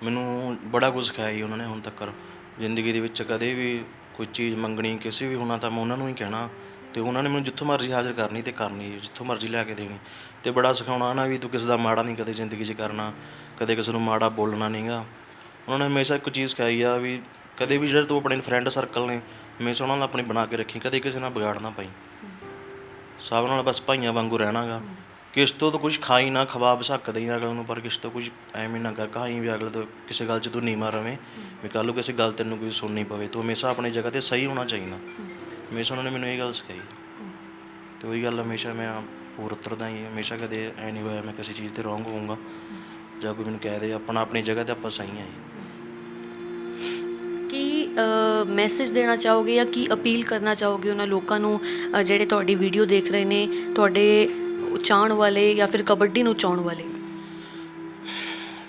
ਮੈਨੂੰ ਬੜਾ ਕੁਝ ਸਿਖਾਇਆ ਜੀ ਉਹਨਾਂ ਨੇ ਹੁਣ ਤੱਕ ਜ਼ਿੰਦਗੀ ਦੇ ਵਿੱਚ ਕਦੇ ਵੀ ਕੋਈ ਚੀਜ਼ ਮੰਗਣੀ, ਕਿਸੇ ਵੀ ਹੋਣਾ ਤਾਂ ਮੈਂ ਉਹਨਾਂ ਨੂੰ ਹੀ ਕਹਿਣਾ। ਅਤੇ ਉਹਨਾਂ ਨੇ ਮੈਨੂੰ ਜਿੱਥੋਂ ਮਰਜ਼ੀ ਹਾਜ਼ਰ ਕਰਨੀ ਤੇ ਕਰਨੀ ਜਿੱਥੋਂ ਮਰਜ਼ੀ ਲੈ ਕੇ ਦੇਣੀ। ਅਤੇ ਬੜਾ ਸਿਖਾਉਣਾ ਨਾ ਵੀ ਤੂੰ ਕਿਸੇ ਦਾ ਮਾੜਾ ਨਹੀਂ ਕਦੇ ਜ਼ਿੰਦਗੀ 'ਚ ਕਰਨਾ, ਕਦੇ ਕਿਸੇ ਨੂੰ ਮਾੜਾ ਬੋਲਣਾ ਨਹੀਂਗਾ। ਉਹਨਾਂ ਨੇ ਹਮੇਸ਼ਾ ਇੱਕ ਚੀਜ਼ ਸਿਖਾਈ ਆ ਵੀ ਕਦੇ ਵੀ ਜਿਹੜੇ ਤੂੰ ਆਪਣੇ ਫਰੈਂਡ ਸਰਕਲ ਨੇ, ਹਮੇਸ਼ਾ ਉਹਨਾਂ ਨਾਲ ਆਪਣੀ ਬਣਾ ਕੇ ਰੱਖੀ, ਕਦੇ ਕਿਸੇ ਨਾਲ ਵਿਗਾੜ ਨਾ ਪਾਈ। ਸਭ ਨਾਲ ਬਸ ਭਾਈਆਂ ਵਾਂਗੂ ਰਹਿਣਾਗਾ। ਕਿਸ ਤੋਂ ਤਾਂ ਕੁਝ ਖਾਈ ਨਾ, ਖਵਾ ਸਕਦਾ ਹੀ ਅਗਲ ਨੂੰ, ਪਰ ਕਿਸ ਤੋਂ ਕੁਝ ਐਵੇਂ ਨਾ ਕਰ, ਕਹਾਈ ਵੀ ਅਗਲੇ ਤੋਂ ਕਿਸੇ ਗੱਲ 'ਚ ਤੂੰ ਨੀਵਾਂ ਰਵੇਂ, ਵੀ ਕੱਲ੍ਹ ਨੂੰ ਕਿਸੇ ਗੱਲ ਤੈਨੂੰ ਕੋਈ ਸੁਣਨੀ ਪਵੇ, ਤੂੰ ਹਮੇਸ਼ਾ ਆਪਣੀ ਜਗ੍ਹਾ ਤੇ ਸਹੀ ਹੋਣਾ ਚਾਹੀਦਾ। ਹਮੇਸ਼ਾ ਉਹਨਾਂ ਨੇ ਮੈਨੂੰ ਇਹ ਗੱਲ ਸਿਖਾਈ। ਤੇ ਉਹੀ ਗੱਲ ਹਮੇਸ਼ਾ ਮੈਂ ਪੂਰ ਉਤਰਦਾ ਹੀ, ਹਮੇਸ਼ਾ ਕਦੇ ਐ ਨਹੀਂ ਹੋਇਆ ਮੈਂ ਕਿਸੇ ਚੀਜ਼ ਤੇ ਰੋਂਗ ਹੋਊਂਗਾ, ਜਾਂ ਕੋਈ ਮੈਨੂੰ ਕਹਿ ਦੇ, ਆਪਣਾ ਆਪਣੀ ਜਗ੍ਹਾ ਤੇ ਆਪਾਂ ਸਹੀ ਆ ਕੀ ਮੈਸੇਜ ਦੇਣਾ ਚਾਹੋਗੇ ਜਾਂ ਕੀ ਅਪੀਲ ਕਰਨਾ ਚਾਹੋਗੇ ਉਹਨਾਂ ਲੋਕਾਂ ਨੂੰ ਜਿਹੜੇ ਤੁਹਾਡੀ ਵੀਡੀਓ ਦੇਖ ਰਹੇ ਨੇ, ਤੁਹਾਡੇ ਉਚਾਉਣ ਵਾਲੇ ਜਾਂ ਫਿਰ ਕਬੱਡੀ ਨੂੰ ਉਚਾਉਣ ਵਾਲੇ?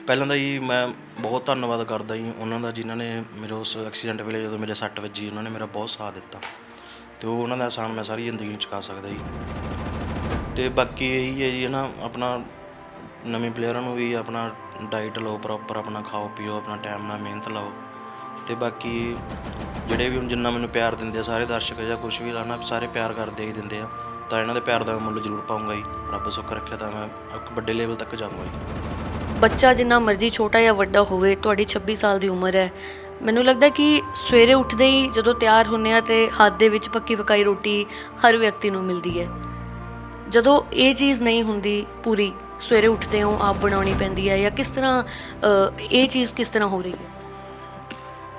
ਪਹਿਲਾਂ ਤਾਂ ਜੀ ਮੈਂ ਬਹੁਤ ਧੰਨਵਾਦ ਕਰਦਾ ਜੀ ਉਹਨਾਂ ਦਾ ਜਿਨ੍ਹਾਂ ਨੇ ਮੇਰੇ ਉਸ ਐਕਸੀਡੈਂਟ ਵੇਲੇ ਜਦੋਂ ਮੇਰੇ ਸੱਟ ਵੱਜੀ, ਉਹਨਾਂ ਨੇ ਮੇਰਾ ਬਹੁਤ ਸਾਥ ਦਿੱਤਾ ਤੇ ਉਹ ਉਹਨਾਂ ਦਾ ਅਹਿਸਾਨ ਮੈਂ ਸਾਰੀ ਜ਼ਿੰਦਗੀ ਨਹੀਂ ਚੁਕਾ ਸਕਦਾ ਜੀ। ਤੇ ਬਾਕੀ ਇਹੀ ਹੈ ਜੀ ਨਾ ਆਪਣਾ ਨਵੇਂ ਪਲੇਅਰਾਂ ਨੂੰ ਵੀ ਆਪਣਾ ਡਾਈਟ ਲਓ ਪ੍ਰੋਪਰ ਆਪਣਾ ਖਾਓ, ਪੀਓ, ਆਪਣਾ ਟਾਈਮ ਨਾਲ ਮਿਹਨਤ ਲਾਓ। ਤੇ ਬਾਕੀ ਜਿਹੜੇ ਵੀ ਹੁਣ ਜਿੰਨਾ ਮੈਨੂੰ ਪਿਆਰ ਦਿੰਦੇ ਆ, ਸਾਰੇ ਦਰਸ਼ਕ ਜਾਂ ਕੁਝ ਵੀ ਲਾਣਾ ਸਾਰੇ ਪਿਆਰ ਕਰਦੇ ਹੀ ਦਿੰਦੇ ਆ। ਤਾਂ ਇਹਨਾਂ ਦੇ ਪਿਆਰ ਦਾ ਮੁੱਲ ਜ਼ਰੂਰ ਪਾਉਂਗਾ ਜੀ। ਰੱਬ ਸੁੱਖ ਰੱਖਿਆ ਤਾਂ ਮੈਂ ਇੱਕ ਵੱਡੇ ਲੈਵਲ ਤੱਕ ਜਾਊਂਗਾ ਜੀ। ਬੱਚਾ ਜਿੰਨਾ ਮਰਜ਼ੀ ਛੋਟਾ ਜਾਂ ਵੱਡਾ ਹੋਵੇ ਤੁਹਾਡੀ 26 ਸਾਲ ਦੀ ਉਮਰ ਹੈ। ਮੈਨੂੰ ਲੱਗਦਾ ਕਿ ਸਵੇਰੇ ਉੱਠਦੇ ਹੀ ਜਦੋਂ ਤਿਆਰ ਹੁੰਨੇ ਆ ਤੇ ਹੱਥ ਦੇ ਵਿੱਚ ਪੱਕੀ ਪਕਾਈ ਰੋਟੀ ਹਰ ਵਿਅਕਤੀ ਨੂੰ ਮਿਲਦੀ ਹੈ। ਜਦੋਂ ਇਹ ਚੀਜ਼ ਨਹੀਂ ਹੁੰਦੀ ਪੂਰੀ ਸਵੇਰੇ ਉੱਠਦੇ ਹੋ ਆਪ ਬਣਾਉਣੀ ਪੈਂਦੀ ਹੈ ਜਾਂ ਕਿਸ ਤਰ੍ਹਾਂ ਅ, ਇਹ ਚੀਜ਼ ਕਿਸ ਤਰ੍ਹਾਂ ਹੋ ਰਹੀ ਹੈ?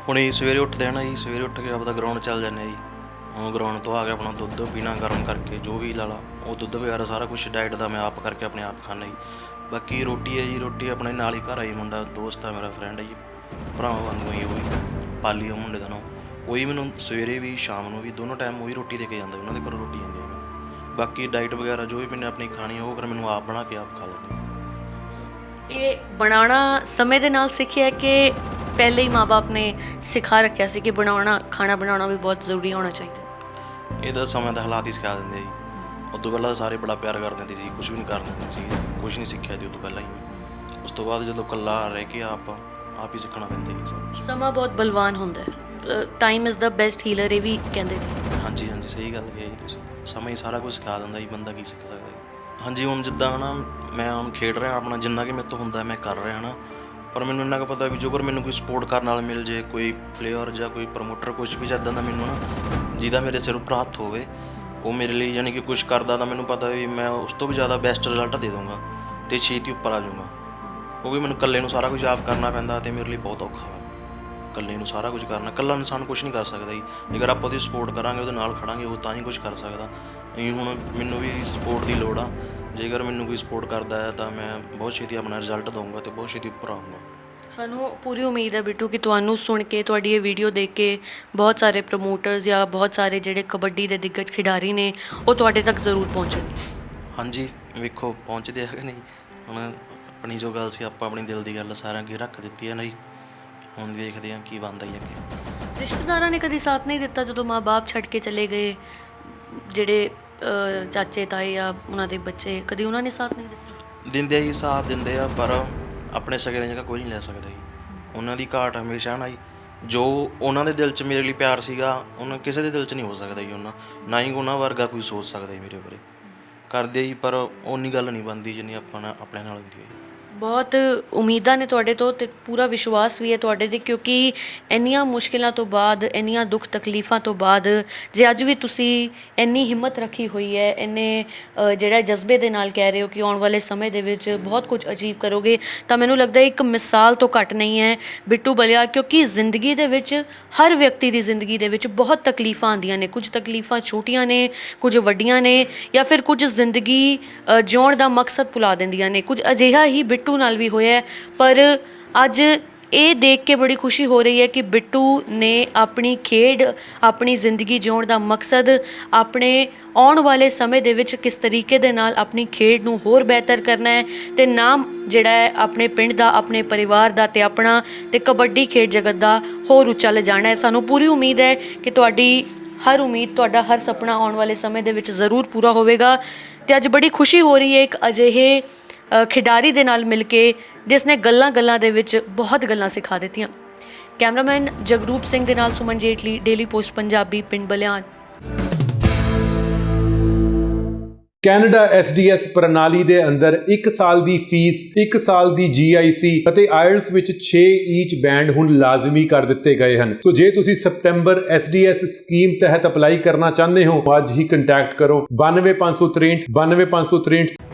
ਹੁਣ ਇਹ ਸਵੇਰੇ ਉੱਠਦੇ ਆ ਨਾ ਜੀ ਸਵੇਰੇ ਉੱਠ ਕੇ ਆਪਦਾ ਗਰਾਊਂਡ ਚੱਲ ਜਾਂਦੇ ਆ ਜੀ। ਹੁਣ ਗਰਾਊਂਡ ਤੋਂ ਆ ਕੇ ਆਪਣਾ ਦੁੱਧ ਪੀਣਾ ਗਰਮ ਕਰਕੇ, ਜੋ ਵੀ ਲਾ ਲਾ, ਉਹ ਦੁੱਧ ਵਗੈਰਾ ਸਾਰਾ ਕੁਝ ਡਾਈਟ ਦਾ ਮੈਂ ਆਪ ਕਰਕੇ ਆਪਣੇ ਆਪ ਖਾਣਾ ਜੀ। ਬਾਕੀ ਰੋਟੀ ਹੈ ਜੀ, ਰੋਟੀ ਆਪਣੇ ਨਾਲ ਹੀ ਘਰ ਆਈ ਮੁੰਡਾ ਦੋਸਤ ਆ ਮੇਰਾ ਫਰੈਂਡ ਹੈ ਜੀ, ਭਰਾਵਾਂ ਵਾਂਗੂ ਹੀ ਉਹ ਪਾਲੀ ਉਹ ਮੁੰਡੇ ਦਾ ਨਾਮ। ਉਹੀ ਮੈਨੂੰ ਸਵੇਰੇ ਵੀ, ਸ਼ਾਮ ਨੂੰ ਵੀ, ਦੋਨੋਂ ਟਾਈਮ ਉਹੀ ਰੋਟੀ ਦੇ ਕੇ ਜਾਂਦਾ, ਉਹਨਾਂ ਦੇ ਘਰੋਂ ਰੋਟੀ ਜਾਂਦੀ ਹੈ ਬਾਕੀ ਡਾਈਟ ਵਗੈਰਾ ਜੋ ਵੀ ਮੈंने ਆਪਣੀ ਖਾਣੀ ਉਹ ਫਿਰ ਮੈਨੂੰ ਆਪ ਬਣਾ ਕੇ ਆਪ ਖਾ ਲੈਂਦਾ। ਇਹ ਬਣਾਉਣਾ ਸਮੇਂ ਦੇ ਨਾਲ ਸਿੱਖਿਆ ਕਿ ਪਹਿਲੇ ਹੀ ਮਾਪੇ ਨੇ ਸਿਖਾ ਰੱਖਿਆ ਸੀ ਕਿ ਬਣਾਉਣਾ, ਖਾਣਾ ਬਣਾਉਣਾ ਵੀ ਬਹੁਤ ਜ਼ਰੂਰੀ ਹੋਣਾ ਚਾਹੀਦਾ। ਇਹਦਾ ਸਮਾਂ ਦਾ ਹਾਲਾਤ ਹੀ ਸਿਖਾ ਦਿੰਦੇ ਆ ਜੀ। ਉਦੋਂ ਪਹਿਲਾਂ ਤਾਂ ਸਾਰੇ ਬੜਾ ਪਿਆਰ ਕਰ ਦਿੰਦੇ ਸੀ ਕੁਝ ਵੀ ਨਹੀਂ ਕਰ ਦਿੰਦੇ ਸੀ ਕੁਝ ਨਹੀਂ ਸਿੱਖਿਆ ਦੀ ਉਦੋਂ ਪਹਿਲਾਂ ਹੀ। ਉਸ ਤੋਂ ਬਾਅਦ ਜਦੋਂ ਇਕੱਲਾ ਰਹਿ ਕੇ ਆਪ ਆਪ ਹੀ ਸਿੱਖਣਾ ਪੈਂਦਾ ਜੀ ਸਭ। ਸਮਾਂ ਬਹੁਤ ਬਲਵਾਨ ਹੁੰਦਾ ਹੈ। Time is the best healer ਇਹ ਵੀ ਕਹਿੰਦੇ ਨੇ। ਹਾਂਜੀ ਹਾਂਜੀ ਸਹੀ ਗੱਲ ਕਹੀ ਜੀ ਤੁਸੀਂ। ਸਮਾਂ ਹੀ ਸਾਰਾ ਕੁਝ ਸਿਖਾ ਦਿੰਦਾ ਜੀ ਬੰਦਾ ਕੀ ਸਿੱਖ ਸਕਦਾ ਜੀ। ਹਾਂਜੀ ਹੁਣ ਜਿੱਦਾਂ ਹਨਾ ਮੈਂ ਹੁਣ ਖੇਡ ਰਿਹਾ ਆਪਣਾ ਜਿੰਨਾ ਕਿ ਮੇਰੇ ਤੋਂ ਹੁੰਦਾ ਮੈਂ ਕਰ ਰਿਹਾ ਹਨਾ। ਪਰ ਮੈਨੂੰ ਇੰਨਾ ਕੁ ਪਤਾ ਵੀ ਜੇਕਰ ਮੈਨੂੰ ਕੋਈ ਸਪੋਰਟ ਕਰਨ ਵਾਲਾ ਮਿਲ ਜੇ ਕੋਈ ਪਲੇਅਰ ਜਾਂ ਕੋਈ ਪ੍ਰਮੋਟਰ ਕੁਝ ਵੀ ਇਦਾਂ ਦਾ ਮੈਨੂੰ ਨਾ ਜਿਹਦਾ ਮੇਰੇ ਸਿਰ ਉੱਪਰ ਹੱਥ ਹੋਵੇ, ਉਹ ਮੇਰੇ ਲਈ ਯਾਨੀ ਕਿ ਕੁਝ ਕਰਦਾ ਤਾਂ ਮੈਨੂੰ ਪਤਾ ਵੀ ਮੈਂ ਉਸ ਤੋਂ ਵੀ ਜ਼ਿਆਦਾ ਬੈਸਟ ਰਿਜ਼ਲਟ ਦੇ ਦੂੰਗਾ ਤੇ ਛੇਤੀ ਉੱਪਰ ਆ ਜਾਊਂਗਾ। ਕਿਉਂਕਿ ਮੈਨੂੰ ਇਕੱਲੇ ਨੂੰ ਸਾਰਾ ਕੁਝ ਆਪ ਕਰਨਾ ਪੈਂਦਾ ਤੇ ਮੇਰੇ ਲਈ ਬਹੁਤ ਔਖਾ ਵਾ। ਇਕੱਲੇ ਨੂੰ ਸਾਰਾ ਕੁਝ ਕਰਨਾ, ਇਕੱਲਾ ਇਨਸਾਨ ਕੁਝ ਨਹੀਂ ਕਰ ਸਕਦਾ ਜੀ। ਜੇਕਰ ਆਪਾਂ ਉਹਦੀ ਸਪੋਰਟ ਕਰਾਂਗੇ, ਉਹਦੇ ਨਾਲ ਖੜਾਂਗੇ, ਉਹ ਤਾਂ ਹੀ ਕੁਝ ਕਰ ਸਕਦਾ। ਇਹ ਹੁਣ ਮੈਨੂੰ ਵੀ ਸਪੋਰਟ ਦੀ ਲੋੜ ਆ। ਜੇਕਰ ਮੈਨੂੰ ਕੋਈ ਸਪੋਰਟ ਕਰਦਾ ਹੈ ਤਾਂ ਮੈਂ ਬਹੁਤ ਛੇਤੀ ਆਪਣਾ ਰਿਜ਼ਲਟ ਦਊਂਗਾ ਤੇ ਬਹੁਤ ਛੇਤੀ ਉੱਪਰ ਆਊਂਗਾ। ਸਾਨੂੰ ਪੂਰੀ ਉਮੀਦ ਹੈ ਬਿੱਟੂ ਕਿ ਤੁਹਾਨੂੰ ਸੁਣ ਕੇ ਤੁਹਾਡੀ ਇਹ ਵੀਡੀਓ ਦੇਖ ਕੇ ਬਹੁਤ ਸਾਰੇ ਪ੍ਰੋਮੋਟਰਸ ਜਾਂ ਬਹੁਤ ਸਾਰੇ ਜਿਹੜੇ ਕਬੱਡੀ ਦੇ ਦਿੱਗਜ ਖਿਡਾਰੀ ਨੇ ਉਹ ਤੁਹਾਡੇ ਤੱਕ ਜ਼ਰੂਰ ਪਹੁੰਚਣਗੇ। ਹਾਂਜੀ ਵੇਖੋ ਪਹੁੰਚਦੇ ਆ ਕਿ ਨਹੀਂ ਹੁਣ ਆਪਣੀ ਜੋ ਗੱਲ ਸੀ ਆਪਾਂ ਆਪਣੀ ਦਿਲ ਦੀ ਗੱਲ ਸਾਰਿਆਂ ਅੱਗੇ ਰੱਖ ਦਿੱਤੀ ਹੈ ਨਾ ਜੀ। ਹੁਣ ਵੇਖਦੇ ਆ ਕੀ ਬਣਦਾ ਜੀ ਅੱਗੇ। ਰਿਸ਼ਤੇਦਾਰਾਂ ਨੇ ਕਦੀ ਸਾਥ ਨਹੀਂ ਦਿੱਤਾ ਜਦੋਂ ਮਾਂ-ਬਾਪ ਛੱਡ ਕੇ ਚਲੇ ਗਏ ਜਿਹੜੇ ਅਹ, ਚਾਚੇ ਤਾਏ ਆ ਉਹਨਾਂ ਦੇ ਬੱਚੇ ਕਦੀ ਉਹਨਾਂ ਨੇ ਸਾਥ ਨਹੀਂ ਦਿੱਤਾ? ਦਿੰਦੇ ਜੀ ਸਾਥ ਦਿੰਦੇ ਆ ਪਰ ਆਪਣੇ ਸਗੇ ਦੀ ਜਗ੍ਹਾ ਕੋਈ ਨਹੀਂ ਲੈ ਸਕਦਾ ਜੀ। ਉਹਨਾਂ ਦੀ ਘਾਟ ਹਮੇਸ਼ਾ ਨਾ ਜੀ ਜੋ ਉਹਨਾਂ ਦੇ ਦਿਲ 'ਚ ਮੇਰੇ ਲਈ ਪਿਆਰ ਸੀਗਾ, ਉਹਨਾਂ ਕਿਸੇ ਦੇ ਦਿਲ 'ਚ ਨਹੀਂ ਹੋ ਸਕਦਾ ਜੀ ਉਹਨਾਂ। ਨਾ ਹੀ ਉਹਨਾਂ ਵਰਗਾ ਕੋਈ ਸੋਚ ਸਕਦਾ ਜੀ ਮੇਰੇ ਬਾਰੇ। ਕਰਦੇ ਜੀ, ਪਰ ਓਨੀ ਗੱਲ ਨਹੀਂ ਬਣਦੀ ਜਿੰਨੀ ਆਪਾਂ ਨਾਲ- ਆਪਣੇ ਨਾਲ ਹੁੰਦੀ ਹੈ ਜੀ। ਬਹੁਤ ਉਮੀਦਾਂ ਨੇ ਤੁਹਾਡੇ ਤੋਂ ਤੇ ਪੂਰਾ ਵਿਸ਼ਵਾਸ ਵੀ ਹੈ ਤੁਹਾਡੇ ਤੇ, ਕਿਉਂਕਿ ਇੰਨੀਆਂ ਮੁਸ਼ਕਿਲਾਂ ਤੋਂ ਬਾਅਦ, ਇੰਨੀਆਂ ਦੁੱਖ ਤਕਲੀਫਾਂ ਤੋਂ ਬਾਅਦ ਜੇ ਅੱਜ ਵੀ ਤੁਸੀਂ ਇੰਨੀ ਹਿੰਮਤ ਰੱਖੀ ਹੋਈ ਹੈ, ਇੰਨੇ ਜਿਹੜਾ ਜਜ਼ਬੇ ਦੇ ਨਾਲ ਕਹਿ ਰਹੇ ਹੋ ਕਿ ਆਉਣ ਵਾਲੇ ਸਮੇਂ ਦੇ ਵਿੱਚ ਬਹੁਤ ਕੁਝ ਅਚੀਵ ਕਰੋਗੇ, ਤਾਂ ਮੈਨੂੰ ਲੱਗਦਾ ਇੱਕ ਮਿਸਾਲ ਤੋਂ ਘੱਟ ਨਹੀਂ ਹੈ, ਬਿੱਟੂ ਬਲਿਆ, ਕਿਉਂਕਿ ਜ਼ਿੰਦਗੀ ਦੇ ਵਿੱਚ, ਹਰ ਵਿਅਕਤੀ ਦੀ ਜ਼ਿੰਦਗੀ ਦੇ ਵਿੱਚ ਬਹੁਤ ਤਕਲੀਫਾਂ ਆਉਂਦੀਆਂ ਨੇ। ਕੁਝ ਤਕਲੀਫਾਂ ਛੋਟੀਆਂ ਨੇ, ਕੁਝ ਵੱਡੀਆਂ ਨੇ, ਜਾਂ ਫਿਰ ਕੁਝ ਜ਼ਿੰਦਗੀ ਜਿਉਣ ਦਾ ਮਕਸਦ ਭੁਲਾ ਦਿੰਦੀਆਂ ਨੇ। ਕੁਝ ਅਜਿਹਾ ਹੀ ਬਿੱਟੂ ਬਿੱਟੂ ਨਾਲ ਵੀ ਹੋਇਆ ਪਰ ਅੱਜ ਇਹ ਦੇਖ ਕੇ ਬੜੀ ਖੁਸ਼ੀ ਹੋ ਰਹੀ ਹੈ ਕਿ ਬਿੱਟੂ ਨੇ ਆਪਣੀ ਖੇਡ, ਆਪਣੀ ਜ਼ਿੰਦਗੀ ਜਿਉਣ ਦਾ ਮਕਸਦ, ਆਪਣੇ ਆਉਣ ਵਾਲੇ ਸਮੇਂ ਦੇ ਵਿੱਚ ਕਿਸ ਤਰੀਕੇ ਦੇ ਨਾਲ ਆਪਣੀ ਖੇਡ ਨੂੰ ਹੋਰ ਬਿਹਤਰ ਕਰਨਾ ਹੈ ਤੇ ਨਾਮ ਜਿਹੜਾ ਹੈ ਆਪਣੇ ਪਿੰਡ ਦਾ, ਆਪਣੇ ਪਰਿਵਾਰ ਦਾ ਤੇ ਆਪਣਾ ਤੇ ਕਬੱਡੀ ਖੇਡ ਜਗਤ ਦਾ ਹੋਰ ਉੱਚਾ ਲਿਜਾਣਾ ਹੈ। ਸਾਨੂੰ ਪੂਰੀ ਉਮੀਦ ਹੈ ਕਿ ਤੁਹਾਡੀ ਹਰ ਉਮੀਦ, ਤੁਹਾਡਾ ਹਰ ਸੁਪਨਾ ਆਉਣ ਵਾਲੇ ਸਮੇਂ ਦੇ ਵਿੱਚ ਜ਼ਰੂਰ ਪੂਰਾ ਹੋਵੇਗਾ ਤੇ ਅੱਜ ਬੜੀ ਖੁਸ਼ੀ ਹੋ ਰਹੀ ਹੈ ਇੱਕ ਅਜਿਹੇ ਖਿਡਾਰੀ ਦੇ ਨਾਲ ਮਿਲ ਕੇ ਜਿਸ ਨੇ ਗੱਲਾਂ-ਗੱਲਾਂ ਦੇ ਵਿੱਚ ਬਹੁਤ ਗੱਲਾਂ ਸਿਖਾ ਦਿੱਤੀਆਂ। ਕੈਮਰਾਮੈਨ ਜਗਰੂਪ ਸਿੰਘ ਦੇ ਨਾਲ ਸੁਮਨ ਜੇਟਲੀ, ਡੇਲੀ ਪੋਸਟ, ਪੰਜਾਬੀ, ਪਿੰਡ ਬਲਿਆਣ ਕੈਨੇਡਾ ਐਸਡੀਐਸ ਪ੍ਰਣਾਲੀ ਦੇ ਅੰਦਰ 1 ਸਾਲ ਦੀ ਫੀਸ 1 ਸਾਲ ਦੀ ਜੀਆਈਸੀ ਅਤੇ ਆਇਲਟਸ ਵਿੱਚ 6 ਈਚ ਬੈਂਡ ਹੁਣ ਲਾਜ਼ਮੀ ਕਰ ਦਿੱਤੇ ਗਏ ਹਨ। ਸੋ ਜੇ ਤੁਸੀਂ ਸਪਟੈਂਬਰ ਐਸਡੀਐਸ ਸਕੀਮ ਤਹਿਤ ਅਪਲਾਈ ਕਰਨਾ ਚਾਹੁੰਦੇ ਹੋ ਅੱਜ ਹੀ ਕੰਟੈਕਟ ਕਰੋ। 92563 92563